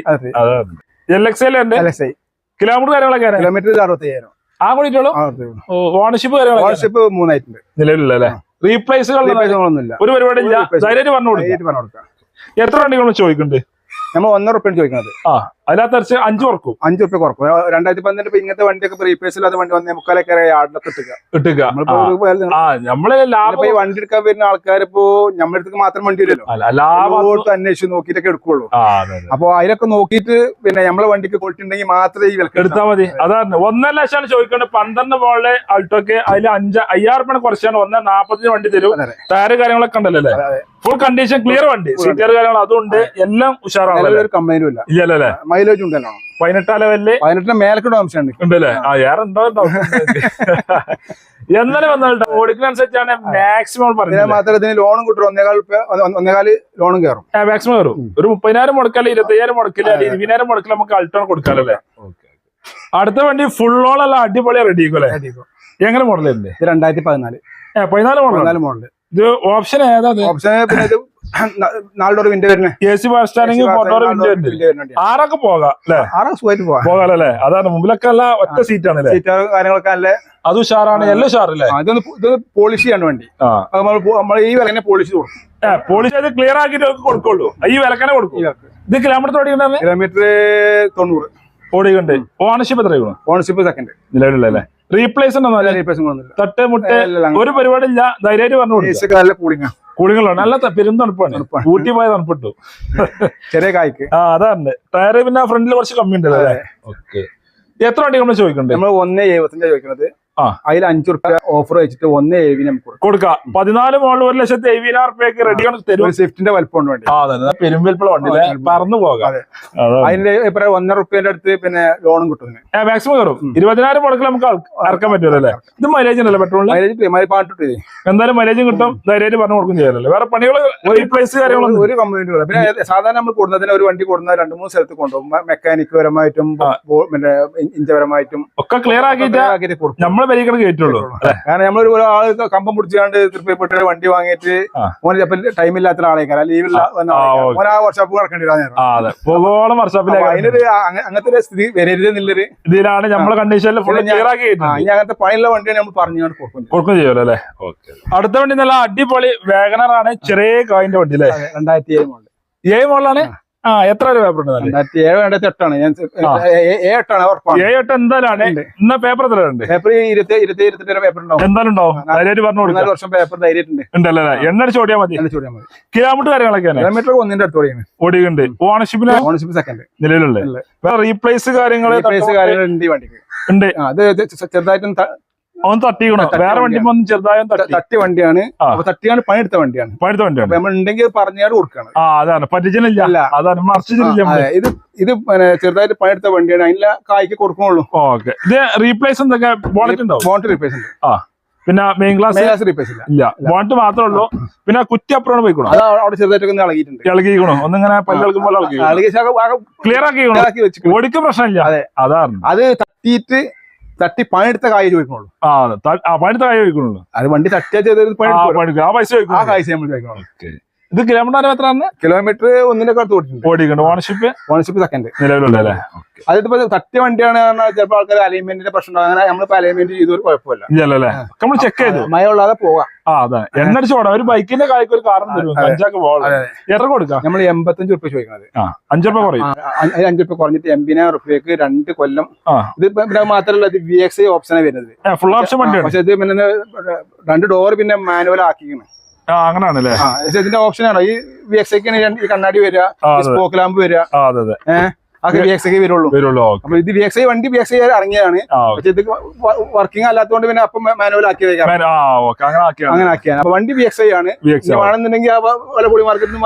S1: കിലോമീറ്റർ കാര്യങ്ങളൊക്കെ.
S2: കിലോമീറ്റർ അറുപത്തയ്യായിരം.
S1: ആ കൂടിയിട്ടുള്ളൂ ഓണർഷിപ്പ്
S2: ഓണർഷിപ്പ് മൂന്നായിട്ടുണ്ട്.
S1: നിലവിലുള്ള അല്ലേ? ഒരു പരിപാടി ഇല്ല. ധൈര്യമായിട്ട് പറഞ്ഞു കൊടുക്കും.
S2: നേരിട്ട് പറഞ്ഞു കൊടുക്കാം.
S1: എത്ര വണ്ടികളും ചോദിക്കുന്നുണ്ട്
S2: നമ്മൾ ഒന്നര റുപ്യാണ് ചോദിക്കുന്നത്.
S1: ആ. അതിനകത്ത് അഞ്ചു കുറക്കും
S2: അഞ്ചു റുപ്യ കുറക്കും രണ്ടായിരത്തി പന്ത്രണ്ട് ഇങ്ങനത്തെ വണ്ടിയൊക്കെ റീപ്ലേസ് ഇല്ലാത്ത വണ്ടി വന്നേ മുക്കാലൊക്കെ ഇട്ടുക
S1: കിട്ടുക നമ്മളെ ലാഭം
S2: ഈ വണ്ടി എടുക്കാൻ വരുന്ന ആൾക്കാർ ഇപ്പോ നമ്മുടെ അടുത്ത് മാത്രം വണ്ടി വരുമല്ലോ.
S1: ലാഭം
S2: അന്വേഷിച്ച് നോക്കിയിട്ടൊക്കെ എടുക്കുള്ളൂ. അപ്പൊ അതിലൊക്കെ നോക്കിയിട്ട് പിന്നെ നമ്മളെ വണ്ടിക്ക് ഉണ്ടെങ്കിൽ മാത്രമേ ഈ വിലക്ക്
S1: എടുത്താൽ മതി. അതാണ് ഒന്നര ലക്ഷമാണ് ചോദിക്കേണ്ടത് പന്ത്രണ്ട് മോളിലെ അൾട്ടോക്ക് അതിൽ അഞ്ച് അയ്യായിരം രൂപ കുറച്ചാണ്. ഒന്ന് നാപ്പത്തിന് വണ്ടി തരും. ടയർ കാര്യങ്ങളൊക്കെ ഉണ്ടല്ലോ അല്ലേ. ഫുൾ കണ്ടീഷൻ ക്ലിയർ വണ്ടി. സീറ്റർ കാര്യങ്ങൾ അതുണ്ട്. എല്ലാം ഉഷാറാണ്
S2: കംപ്ലൈന്റും ഇല്ല.
S1: ഇല്ലല്ലോ
S2: മൈലേജ് ഉണ്ടല്ലോ.
S1: പതിനെട്ടാം ലെവലിൽ
S2: പതിനെട്ടിന് മേലക്കൂടെ അംശമുണ്ട്
S1: ഉണ്ടല്ലേ? ആ എന്നാലും വന്നിട്ട് ഓടിക്കുന്നതനുസരിച്ചാണ് മാക്സിമം പറഞ്ഞത്.
S2: മാത്രമേ ഇതിന് ലോണും കിട്ടും ഒന്നേകാൽ ഒന്നേകാൽ ലോണും കയറും.
S1: മാക്സിമം കയറും. ഒരു മുപ്പതിനായിരം മുടക്കല്ല ഇരുപത്തയ്യായിരം മുടക്കില്ല ഇരുപതിനായിരം മുടക്കില്ല നമുക്ക് അൾട്ടോൺ കൊടുക്കാലോ അല്ലേ അടുത്ത വണ്ടി ഫുള്ളോളല്ല അടിപൊളിയാ റെഡി എങ്ങനെ മോഡലേ
S2: ഇത് രണ്ടായിരത്തി പതിനാല്.
S1: പതിനാല് മോഡൽ
S2: മോഡൽ
S1: ഇത് ഓപ്ഷൻ ഏതാ
S2: ഓപ്ഷൻ പിന്നെ ഡോർ വിൻഡോ വരുന്നത്
S1: എ സി മോട്ടോർ വിൻഡോ ഉണ്ട് ആറൊക്കെ പോകാം അല്ലേ?
S2: ആറാം സുഖമായിട്ട് പോവാം
S1: പോകാലോ അല്ലേ അതാണ് മുമ്പിലൊക്കെ അല്ല ഒറ്റ സീറ്റ് ആണ് അല്ലേ?
S2: സീറ്റ് കാര്യങ്ങളൊക്കെ അല്ലേ
S1: അത് ഉഷാറാണ്. എല്ലാം ഉഷാറല്ലേ
S2: ഇതൊന്ന് ഇതൊന്ന് പോളിഷ് ചെയ്യാൻ വേണ്ടി. നമ്മൾ ഈ വിലങ്ങനെ പോളിഷ് കൊടുക്കും.
S1: പോളിഷ് ചെയ്ത് ക്ലിയർ ആക്കിയിട്ട് കൊടുക്കുള്ളൂ. ഈ വിലക്കനെ കൊടുക്കും. ഇത് കിലോമീറ്റർ ഓടിക്കണ്ടേ
S2: കിലോമീറ്റർ തൊണ്ണൂറ്.
S1: ഓടിയുണ്ട് ഓണർഷിപ്പ് എത്ര
S2: ഓണർഷിപ്പ് സെക്കൻഡ്.
S1: നിലവിലല്ലേ അല്ലേ റീപ്ലേസ് ഉണ്ടോ നല്ല
S2: റീപ്ലേസും ഒന്നുമില്ല.
S1: തട്ട് മുട്ട ഒരു പരിപാടി ഇല്ല ധൈര്യമായിട്ട് പറഞ്ഞു
S2: നല്ല കൂളിംഗ്
S1: നല്ല ത- പെരും തണുപ്പാണ്.
S2: തണുപ്പാണ്.
S1: ഊട്ടി പോയ തണുപ്പിട്ടു.
S2: ചെറിയ കായ്ക്ക്.
S1: ആ അതാണ് ടയർ പിന്നെ ഫ്രണ്ടിൽ കുറച്ച് കമ്മി ഉണ്ട് അല്ലേ ഓക്കെ. എത്ര വണ്ടി നമ്മൾ ചോദിക്കണ്ടേ?
S2: നമ്മൾ ഒന്നേ എഴുപത്തഞ്ചാ ചോദിക്കുന്നത്. അതിൽ അഞ്ചു റുപ്യ ഓഫർ വെച്ചിട്ട് ഒന്നേ എഴുപതിന് നമുക്ക് കൊടുക്കാം.
S1: പതിനാല് മോളിൽ ഒരു ലക്ഷത്തി എഴുപതിനായിരം റുപ്യക്ക് റെഡിയാണ് തരും.
S2: സ്വിഫ്റ്റിന്റെ വലിപ്പം വേണ്ടി
S1: പെരുമ്പൽപ്പുള്ള വണ്ടി അല്ലേ? പറന്നു പോകാം.
S2: അതിന്റെ ഇപ്പൊ ഒന്നര റുപ്യന്റെ അടുത്ത് പിന്നെ ലോണും കിട്ടും.
S1: മാക്സിമം കയറും. ഇരുപതിനായിരം മുടക്കിൽ നമുക്ക് ഇറക്കാൻ പറ്റുമല്ലോ അല്ലേ? ഇത് മൈലേജ് ഉണ്ടല്ലോ പെട്രോൾ
S2: മൈലേജ് പാട്ടിട്ട്
S1: എന്തായാലും മൈലേജും കിട്ടും. ധൈര്യമായിട്ട് പറഞ്ഞു കൊടുക്കും ചെയ്യാമല്ലോ വേറെ പണികൾ റീപ്ലേസ് കാര്യങ്ങളും
S2: ഒരു കംപ്ലൈന്റ് പിന്നെ സാധാരണ നമ്മൾ കൊടുക്കുന്നതിന് ഒരു വണ്ടി കൊടുക്കുന്ന രണ്ട് മൂന്ന് സ്ഥലത്ത് കൊണ്ടുപോകും. മെക്കാനിക് പരമായിട്ടും പിന്നെ ഇഞ്ചപരമായിട്ടും
S1: ഒക്കെ ക്ലിയർ ആക്കിയിട്ട്
S2: കൊടുക്കും.
S1: നമ്മളെ പരിഗണന കയറ്റുള്ളൂ അല്ലേ?
S2: കാരണം നമ്മളൊരു ഒരാൾ കമ്പം പിടിച്ചാണ്ട് തൃപ്തിപ്പെട്ട് വണ്ടി വാങ്ങിയിട്ട്. ഓന് ചിലപ്പോൾ ടൈം ഇല്ലാത്ത ആളേക്കാരം ലീവില്ല. ഓന് വർഷോപ്പ്
S1: കിടക്കേണ്ടി പോകോളം വർഷോപ്പിലേക്ക്
S2: അതിനൊരു അങ്ങനത്തെ ഒരു സ്ഥിതി വരരുത് എന്നുള്ളൊരു
S1: ഇതിലാണ് നമ്മളെ കണ്ടീഷനിൽ ഫുൾ.
S2: ഇനി അങ്ങനത്തെ പണിയുള്ള വണ്ടിയാണ് നമ്മൾ പറഞ്ഞു കൊടുക്കും
S1: കൊടുക്കും ചെയ്യുമല്ലോ അല്ലേ? അടുത്ത വണ്ടി നല്ല അടിപൊളി വേഗനറാണ് ചെറിയ കായിന്റെ വണ്ടി അല്ലേ?
S2: രണ്ടായിരത്തി ഏഴ് മോഡൽ
S1: ഏഴ് മോളിലാണ് ആ എത്ര പേപ്പർ ഉണ്ട് നല്ല?
S2: രണ്ടായിരത്തി ഏഴ് രണ്ടായിരത്തി എട്ടാണ്. ഞാൻ എട്ടാണ് ഉറപ്പാണ്.
S1: ഏഴ് എട്ട് എന്തായാലാണ് ഇന്ന പേപ്പർ എത്ര ഉണ്ട്
S2: പേപ്പർ ഇരുപത്തി ഇരുപത്തി ഇരുപത്തി പേപ്പർ ഉണ്ടാവും.
S1: എന്തായാലും ഉണ്ടാവും. ധൈര്യമായിട്ട് പറഞ്ഞു കൊടുക്കാം.
S2: വർഷം പേപ്പർ ധൈര്യമായിട്ടുണ്ട്
S1: ഉണ്ടല്ലേ അല്ലേ? എണ്ണ അടിച്ച് ഓടിയാൽ മതി.
S2: മതി.
S1: കിലോമീറ്റർ കാര്യങ്ങളൊക്കെയാണ്
S2: കിലോമീറ്റർ ഒന്നിന്റെ അടുത്ത്
S1: ഓടിയുണ്ട് ഓണർഷിപ്പിന്
S2: ഓണർഷിപ്പ് സെക്കൻഡ്
S1: നിലവിലുള്ളത് റീപ്ലേസ് കാര്യങ്ങൾ
S2: റീപ്ലേസ് കാര്യങ്ങൾ ഉണ്ട് വണ്ടിക്ക്.
S1: ഉണ്ട്.
S2: അത് ചെറുതായിട്ടും
S1: ഒന്ന് തട്ടിക്കണോ? വേറെ വണ്ടി ഒന്നും ചെറുതായും തട്ടി.
S2: വണ്ടിയാണ്. അപ്പൊ തട്ടിയാണ് പണിയെടുത്ത വണ്ടിയാണ്.
S1: പണിയെടുത്ത വണ്ടിയാണ്.
S2: നമ്മൾ ഉണ്ടെങ്കിൽ പറഞ്ഞാൽ കൊടുക്കണം.
S1: ആ അതാണ്. പറ്റിച്ചില്ല. അതാണ്. മറിച്ചില്ല
S2: ഇത് ഇത് ചെറുതായിട്ട് പണിയെടുത്ത വണ്ടിയാണ്. അതിന്റെ കായ്ക്ക് കൊടുക്കുള്ളൂ
S1: ഓക്കെ. ഇത് റീപ്ലേസ് എന്തൊക്കെ? ബോണറ്റ് ഉണ്ടോ?
S2: ബോണ്ട് റീപ്ലേസ് ഉണ്ട്.
S1: ആ. പിന്നെ മെയിൻ ക്ലാസ്
S2: ഇല്ല.
S1: ഇല്ല. ബോണറ്റ് മാത്രമേ ഉള്ളൂ. പിന്നെ കുറ്റി അപ്പുറമാണ് പോയിക്കണോ?
S2: അത് അവിടെ ചെറുതായിട്ടൊക്കെ ഒന്ന് ഇളകിയിട്ടുണ്ട്.
S1: ഇളകിക്കണോ ഒന്നിങ്ങനെ പല്ലെടുക്കുമ്പോൾ
S2: പോലെ
S1: ക്ലിയർ
S2: ആക്കി
S1: ഓടിക്ക് പ്രശ്നമില്ല.
S2: അതെ.
S1: അതാണ്.
S2: അത് തട്ടിയിട്ട് തട്ടി പണിയെടുത്ത കായ ചോദിക്കുന്നുള്ളൂ
S1: ആ അതെ ത- ആ കായ ചോദിക്കണുള്ളൂ.
S2: അത് വണ്ടി തട്ടിയാ ചെയ്തത്
S1: ആ ആ പൈസ
S2: ആ കാഴ്ച നമ്മൾ ചോദിക്കണം
S1: ഇത് കിലോമീറ്റർ എത്ര ആണ്
S2: കിലോമീറ്റർ ഒന്നിനൊക്കെ അടുത്ത് കൊടുത്തിട്ടുണ്ട്
S1: ഓടിക്കണ്ട ഓണർഷിപ്പ്
S2: ഓണർഷിപ്പ് സെക്കൻഡ്
S1: നിലവിലുള്ള അല്ലേ
S2: അതിപ്പോ തട്ടിയ വണ്ടിയാണ് പറഞ്ഞാൽ ചിലപ്പോൾ ആൾക്കാർ അലൈൻമെന്റിന്റെ പ്രശ്നം. അങ്ങനെ നമ്മളിപ്പോ അലൈൻമെന്റ് ചെയ്തൊരു കുഴപ്പമില്ല.
S1: ഇല്ലല്ലോ നമ്മൾ ചെക്ക് ചെയ്തു.
S2: മഴ ഉള്ളാതെ പോകാം
S1: ആ അതെ. എണ്ണടിച്ച് പോടാം ഒരു ബൈക്കിന്റെ കായ്ക്ക് ഒരു കാരണം തരും
S2: അതെ.
S1: അഞ്ചാക്ക് പോകാം എത്ര കൊടുക്കാം?
S2: നമ്മൾ എൺപത്തഞ്ച് റുപ്യ ചോദിക്കുന്നത്
S1: അഞ്ചു രൂപ കുറയും.
S2: അഞ്ചു റുപ്യ കുറഞ്ഞിട്ട് എൺപതിനായിരം റുപ്യക്ക് രണ്ട് കൊല്ലം. ഇത് മാത്രമല്ല ഇത് വി എക്സ് ഓപ്ഷനാണ് വരുന്നത്.
S1: ഫുൾ ഓപ്ഷൻ വണ്ടിയാണ്.
S2: പക്ഷെ ഇത് പിന്നെ രണ്ട് ഡോർ പിന്നെ മാനുവൽ ആക്കിക്കണം
S1: ആ അങ്ങനെയാണല്ലേ
S2: ആ ഓപ്ഷൻ ഇതിന്റെ ഓപ്ഷനാണ് ഈ വി എക്സ് ഈ കണ്ണാടി വരിക സ്പോക്ക് ലാമ്പ് വരിക. ഏഹ് വരുള്ളൂ.
S1: വരുള്ളൂ. ഓക്കെ.
S2: അപ്പൊ ഇത് വി എക്സ് വണ്ടി വി എക്സ് ഇറങ്ങിയതാണ്. പക്ഷെ ഇത് വർക്കിംഗ് അല്ലാത്തതുകൊണ്ട് പിന്നെ അപ്പം മാനുവൽ ആക്കിയതേക്കാം
S1: അങ്ങനെ ആക്കിയാണ്
S2: അപ്പൊ വണ്ടി വി എക്സ് ആണ്.
S1: വി എക്സ്
S2: ഇനി വേണമെന്നുണ്ടെങ്കിൽ ആ പൊളി മാർക്കറ്റിൽ നിന്ന്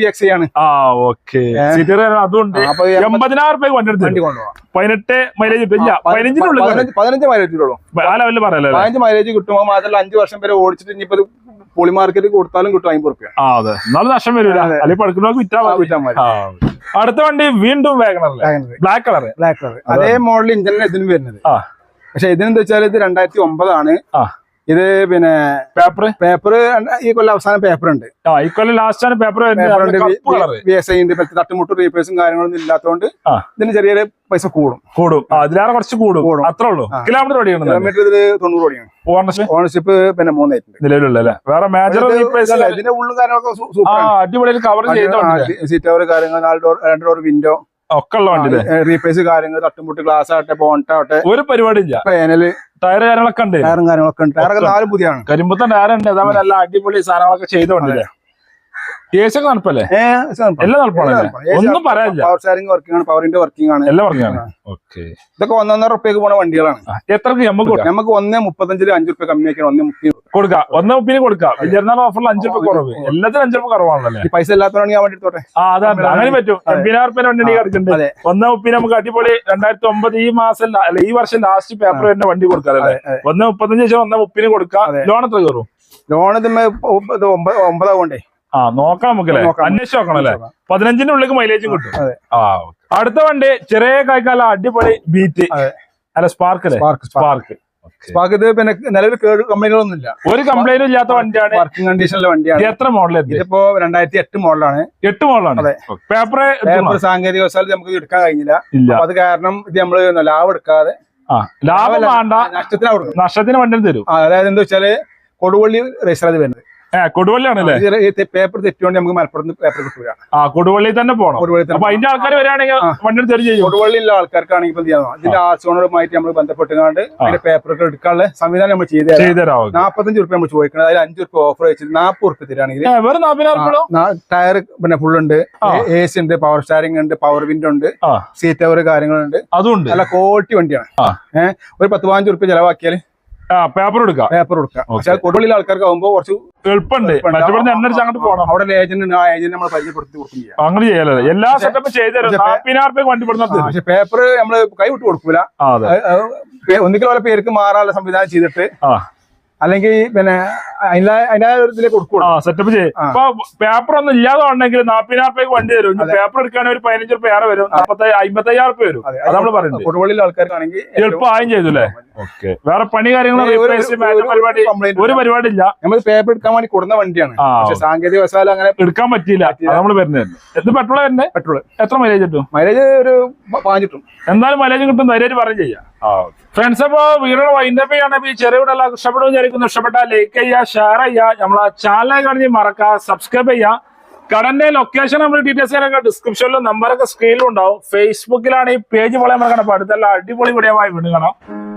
S2: വി എക്സ് ആണ്.
S1: ആ ഓക്കെ. സീറ്റർ അതുണ്ട്.
S2: അപ്പൊ ഈ
S1: എൺപതിനായിരം റുപ്യ വണ്ടി
S2: കൊണ്ടുപോകാം
S1: പതിനെട്ട് മൈലേജ് പതിനഞ്ചിനുള്ളിൽ
S2: പതിനഞ്ച് മൈലേജ് കിട്ടുള്ളൂ പതിനഞ്ച് മൈലേജ് കിട്ടുമ്പോൾ മാത്രമല്ല അഞ്ച് വർഷം വരെ ഓടിച്ചിട്ട് ഇനിയിപ്പോ പൊളി മാർക്കറ്റ് കൊടുത്താലും കിട്ടും അമ്പത് റുപ്യ.
S1: അതെ. എന്നാലും നഷ്ടം വരില്ല. അല്ലെങ്കിൽ വിറ്റാ മതി. അടുത്ത വണ്ടി വീണ്ടും ബ്ലാക്ക് കളർ
S2: ബ്ലാക്ക് കളർ അതേ. മോഡൽ ഇഞ്ചിനാണ് ഇതിനും വരുന്നത്. പക്ഷെ ഇതിനെന്താ വെച്ചാൽ ഇത് രണ്ടായിരത്തി ഒമ്പതാണ്. ഇത് പിന്നെ
S1: പേപ്പർ
S2: പേപ്പർ ഈ കൊല്ലം അവസാന പേപ്പർ ഉണ്ട്.
S1: ഈ കൊല്ലം ലാസ്റ്റ് ആണ് പേപ്പർ
S2: വി എസ് ഐ ഉണ്ട്. തട്ടുമുട്ട് റീപ്ലേസും കാര്യങ്ങളൊന്നും ഇല്ലാത്തതുകൊണ്ട് ഇതിന് ചെറിയൊരു പൈസ കൂടും.
S1: കൂടും. അതിലേറെ കുറച്ച് കൂടും.
S2: കൂടും.
S1: അത്രേ ഉള്ളൂ. കിലോമീറ്റർ ഓടിയാണ്
S2: കിലോമീറ്റർ ഇതിൽ തൊണ്ണൂറ് ഓടിയാണ്.
S1: ഓണർഷിപ്പ്
S2: ഓണർഷിപ്പ് പിന്നെ മൂന്നായിട്ടുണ്ട്
S1: നിലവിലുള്ള അല്ലേ? വേറെ മേജർ
S2: ഇതിന്റെ ഉള്ളും കാര്യങ്ങളൊക്കെ
S1: അടിപൊളി കവർ
S2: സീറ്റ് കവർ കാര്യങ്ങൾ നാല് ഡോർ രണ്ട് ഡോർ വിൻഡോ
S1: ഒക്കെ ഉള്ള വണ്ടി
S2: റീപ്ലേസ് കാര്യങ്ങൾ തട്ടുമുട്ട് ഗ്ലാസ് ആവട്ടെ ബോണ്ട ആട്ടെ
S1: ഒരു പരിപാടി ഇല്ല
S2: പേനൽ
S1: ടയർ കാര്യങ്ങളൊക്കെ ഉണ്ട്.
S2: ടയറും കാര്യങ്ങളൊക്കെ ഉണ്ട്. ടയറൊക്കെ നാല് പുതിയാണ്.
S1: കരിമ്പത്തൻ ടയർ ഉണ്ട്. അതേപോലെ എല്ലാ അടിപൊളി സാധനങ്ങളൊക്കെ ചെയ്തോണ്ടില്ലേ എല്ലാം ഒന്നും പറയാനില്ല.
S2: പവർ സ്റ്റാരിംഗ് വർക്കിംഗ് ആണ് പവറിന്റെ വർക്കിംഗ് ആണ്.
S1: എല്ലാം പറഞ്ഞാണ് ഓക്കെ.
S2: ഇതൊക്കെ ഒന്നൊന്നര റുപ്യക്ക് പോണ വണ്ടികളാണ്.
S1: എത്രക്ക് നമുക്ക് കൊടുക്കാം
S2: നമുക്ക് ഒന്നേ മുപ്പത്തഞ്ചിൽ അഞ്ചു റുപ്യ കമ്മിയാക്കിയാണ് ഒന്നേ മുപ്പത്
S1: കൊടുക്കാം. ഒന്നേ മുപ്പിന് കൊടുക്കാം. വലിയൊരുന്നാൾ ഓഫറിൽ അഞ്ചു രൂപ കുറവ്. എല്ലാത്തിനും അഞ്ചു രൂപ കുറവാണല്ലേ?
S2: ഈ പൈസ ഇല്ലാത്തവരാണെങ്കിൽ ഞാൻ വണ്ടി എടുത്തോട്ടെ?
S1: ആ അതാണ് അങ്ങനെ പറ്റും. എൺപതിനായിരം റുപ്യ വണ്ടി കിടക്കുന്നുണ്ട്
S2: അതെ.
S1: ഒന്നേ മുപ്പിന് നമുക്ക് അടിപൊളി രണ്ടായിരത്തി ഒമ്പത് ഈ മാസം അല്ല ഈ വർഷം ലാസ്റ്റ് പേപ്പർ വരുന്ന വണ്ടി കൊടുക്കാം അല്ലേ. ഒന്നേ മുപ്പത്തഞ്ച് ശേഷം ഒന്നേ കൊടുക്കാം. ലോൺ എത്ര കയറും?
S2: ലോൺ ഒമ്പതാവണ്ടേ?
S1: ആ നോക്കാം നമുക്കല്ലേ. അന്വേഷിച്ച് നോക്കണം അല്ലേ? പതിനഞ്ചിന്റെ ഉള്ളിൽ മൈലേജും കിട്ടും. ആ. അടുത്ത വണ്ടി ചെറിയ കായ്ക്കാല അടിപൊളി ബീറ്റ്. അല്ല സ്പാർക്ക് അല്ലേ?
S2: സ്പാർക്ക്
S1: സ്പാർക്ക്
S2: ഇത് പിന്നെ നിലവിൽ കേട് കമ്പനികളൊന്നും ഇല്ല.
S1: ഒരു കംപ്ലൈന്റും ഇല്ലാത്ത വണ്ടിയാണ്.
S2: വർക്കിംഗ് കണ്ടീഷനിലെ വണ്ടിയാണ്.
S1: എത്ര മോഡൽ
S2: ഇതിപ്പോ രണ്ടായിരത്തി എട്ട് മോഡലാണ്
S1: എട്ട് മോഡലാണ്
S2: അതെ.
S1: പേപ്പർ
S2: പേപ്പർ സാങ്കേതിക വശാൽ നമുക്ക് എടുക്കാൻ കഴിഞ്ഞില്ല. അത് കാരണം ഇത് നമ്മൾ ലാഭം എടുക്കാതെ
S1: ലാഭം വേണ്ട.
S2: കൊടുക്കുന്നത്.
S1: നഷ്ടത്തിന് വണ്ടി തരും.
S2: അതായത് എന്താ വെച്ചാൽ കൊടുവള്ളി രജിസ്റ്റർ അത് വരുന്നത്.
S1: ഏ കൊടുവള്ളിയാണ് അല്ലേ
S2: പേപ്പർ തെറ്റുകൊണ്ട് നമുക്ക് മലപ്പുറത്ത് പേപ്പർ കിട്ടൂല
S1: ആ കൊടുവള്ളി തന്നെ
S2: പോകണം
S1: അപ്പൊ അതിന്റെ ആൾക്കാർ
S2: വരാണെങ്കിൽ
S1: വണ്ടി തെരഞ്ഞു ചെയ്യും.
S2: കൊടുവള്ളിയുള്ള ആൾക്കാർക്കാണെങ്കിൽ ഇപ്പൊ ചെയ്യണം ഇതിന്റെ ആസോണുമായിട്ട് നമ്മൾ ബന്ധപ്പെട്ടുകൊണ്ട് അതിന്റെ പേപ്പറുകൾ എടുക്കാനുള്ള സംവിധാനം നമ്മൾ ചെയ്ത് തരാം.
S1: ചെയ്തുതരാവും
S2: നാപ്പത്തഞ്ച് റുപ്യ നമ്മൾ ചോദിക്കണം. അതിൽ അഞ്ചു റുപ്യ ഓഫർ വെച്ചിട്ട് നാപ്പത് റുപ്യ തരാണെങ്കിൽ ടയർ പിന്നെ ഫുൾ ഉണ്ട്. എ സി ഉണ്ട് പവർ സ്റ്റാരിംഗ് ഉണ്ട് പവർ വിൻഡോ ഉണ്ട് സീറ്റ് കവർ കാര്യങ്ങളുണ്ട്.
S1: അതുണ്ട്
S2: നല്ല ക്വാളിറ്റി വണ്ടിയാണ്. ഏഹ് ഒരു പത്ത് പതിനഞ്ച് റുപ്യ ചെലവാക്കിയാൽ
S1: പേപ്പർ എടുക്കാം.
S2: പേപ്പർ കൊടുക്കാം. പക്ഷെ കൊടുവള്ളിയിലെ ആൾക്കാർക്ക് ആകുമ്പോൾ കുറച്ച്
S1: എളുപ്പമുണ്ട്. മറ്റേ അങ്ങോട്ട് പോകണം.
S2: അവിടെ ഏജന്റ് ഉണ്ട്. ആ ഏജന്റ് നമ്മൾ പരിചയപ്പെടുത്തി കൊടുക്കും
S1: അങ്ങനെ ചെയ്യാലോ എല്ലാ സെറ്റപ്പ് ചെയ്തു വണ്ടി
S2: പക്ഷെ പേപ്പർ നമ്മൾ കൈ വിട്ട് കൊടുക്കൂല. ഒന്നുകിൽ ഓരോ പേർക്ക് മാറാനുള്ള സംവിധാനം ചെയ്തിട്ട് അല്ലെങ്കിൽ പിന്നെ
S1: സെറ്റപ്പ് ചെയ്യും. പേപ്പർ ഒന്നും ഇല്ലാതെ ഉണ്ടെങ്കിൽ നാപ്പിനാർപ്പേക്ക് വണ്ടി തരും. പേപ്പർ എടുക്കുകയാണെങ്കിൽ ഒരു പതിനഞ്ച് റുപ്യ ഏറെ വരും. നാപ്പത്തി അമ്പത്തയ്യായിരം റുപ്യ വരും.
S2: അത്.
S1: നമ്മൾ പറയുന്നത്.
S2: കൊടുവള്ളിയിലെ ആൾക്കാർക്കാണെങ്കിൽ
S1: എളുപ്പം ആയും ചെയ്തു അല്ലേ? ഓക്കെ. വേറെ പണി കാര്യങ്ങൾ
S2: ഒരു-
S1: പരിപാടി
S2: ഇല്ല. നമ്മൾ പേപ്പർ എടുക്കാൻ വേണ്ടി കൊടുന്ന വണ്ടിയാണ്. പക്ഷെ സാങ്കേതിക വശാല അങ്ങനെ
S1: എടുക്കാൻ പറ്റിയില്ല. നമ്മൾ വരുന്നത്. എന്ത് പെട്രോൾ വരുന്നത്
S2: പെട്രോൾ
S1: എത്ര മൈലേജ് കിട്ടും?
S2: മൈലേജ് ഒരു പാഞ്ഞിട്ടും
S1: എന്തായാലും മൈലേജ് കിട്ടും ധൈര്യം പറയും ചെയ്യാം. ഫ്രണ്ട്സ് അപ്പൊ വീഡിയോ വൈൻഡപ്പ് ചെയ്യണമെങ്കിൽ ചെറിയ വീട് എല്ലാവർക്കും ഇഷ്ടപ്പെടും വിചാരിക്കുന്നു. ഇഷ്ടപ്പെട്ടാൽ ലൈക്ക് ചെയ്യുക ഷെയർ ചെയ്യുക. നമ്മളെ ചാനൽ കാണി മറക്കുക സബ്സ്ക്രൈബ് ചെയ്യുക. കടന്റെ ലൊക്കേഷൻ നമ്മൾ ഡീറ്റെയിൽസ് ഒക്കെ ഡിസ്ക്രിപ്ഷനിലും നമ്പറൊക്കെ സ്ക്രീനിലും ഉണ്ടാവും. ഫേസ്ബുക്കിലാണ് ഈ പേജ് മറക്കണം അപ്പൊ അടുത്തുള്ള അടിപൊളി വീഡിയോ വീണ്ടും കാണാം.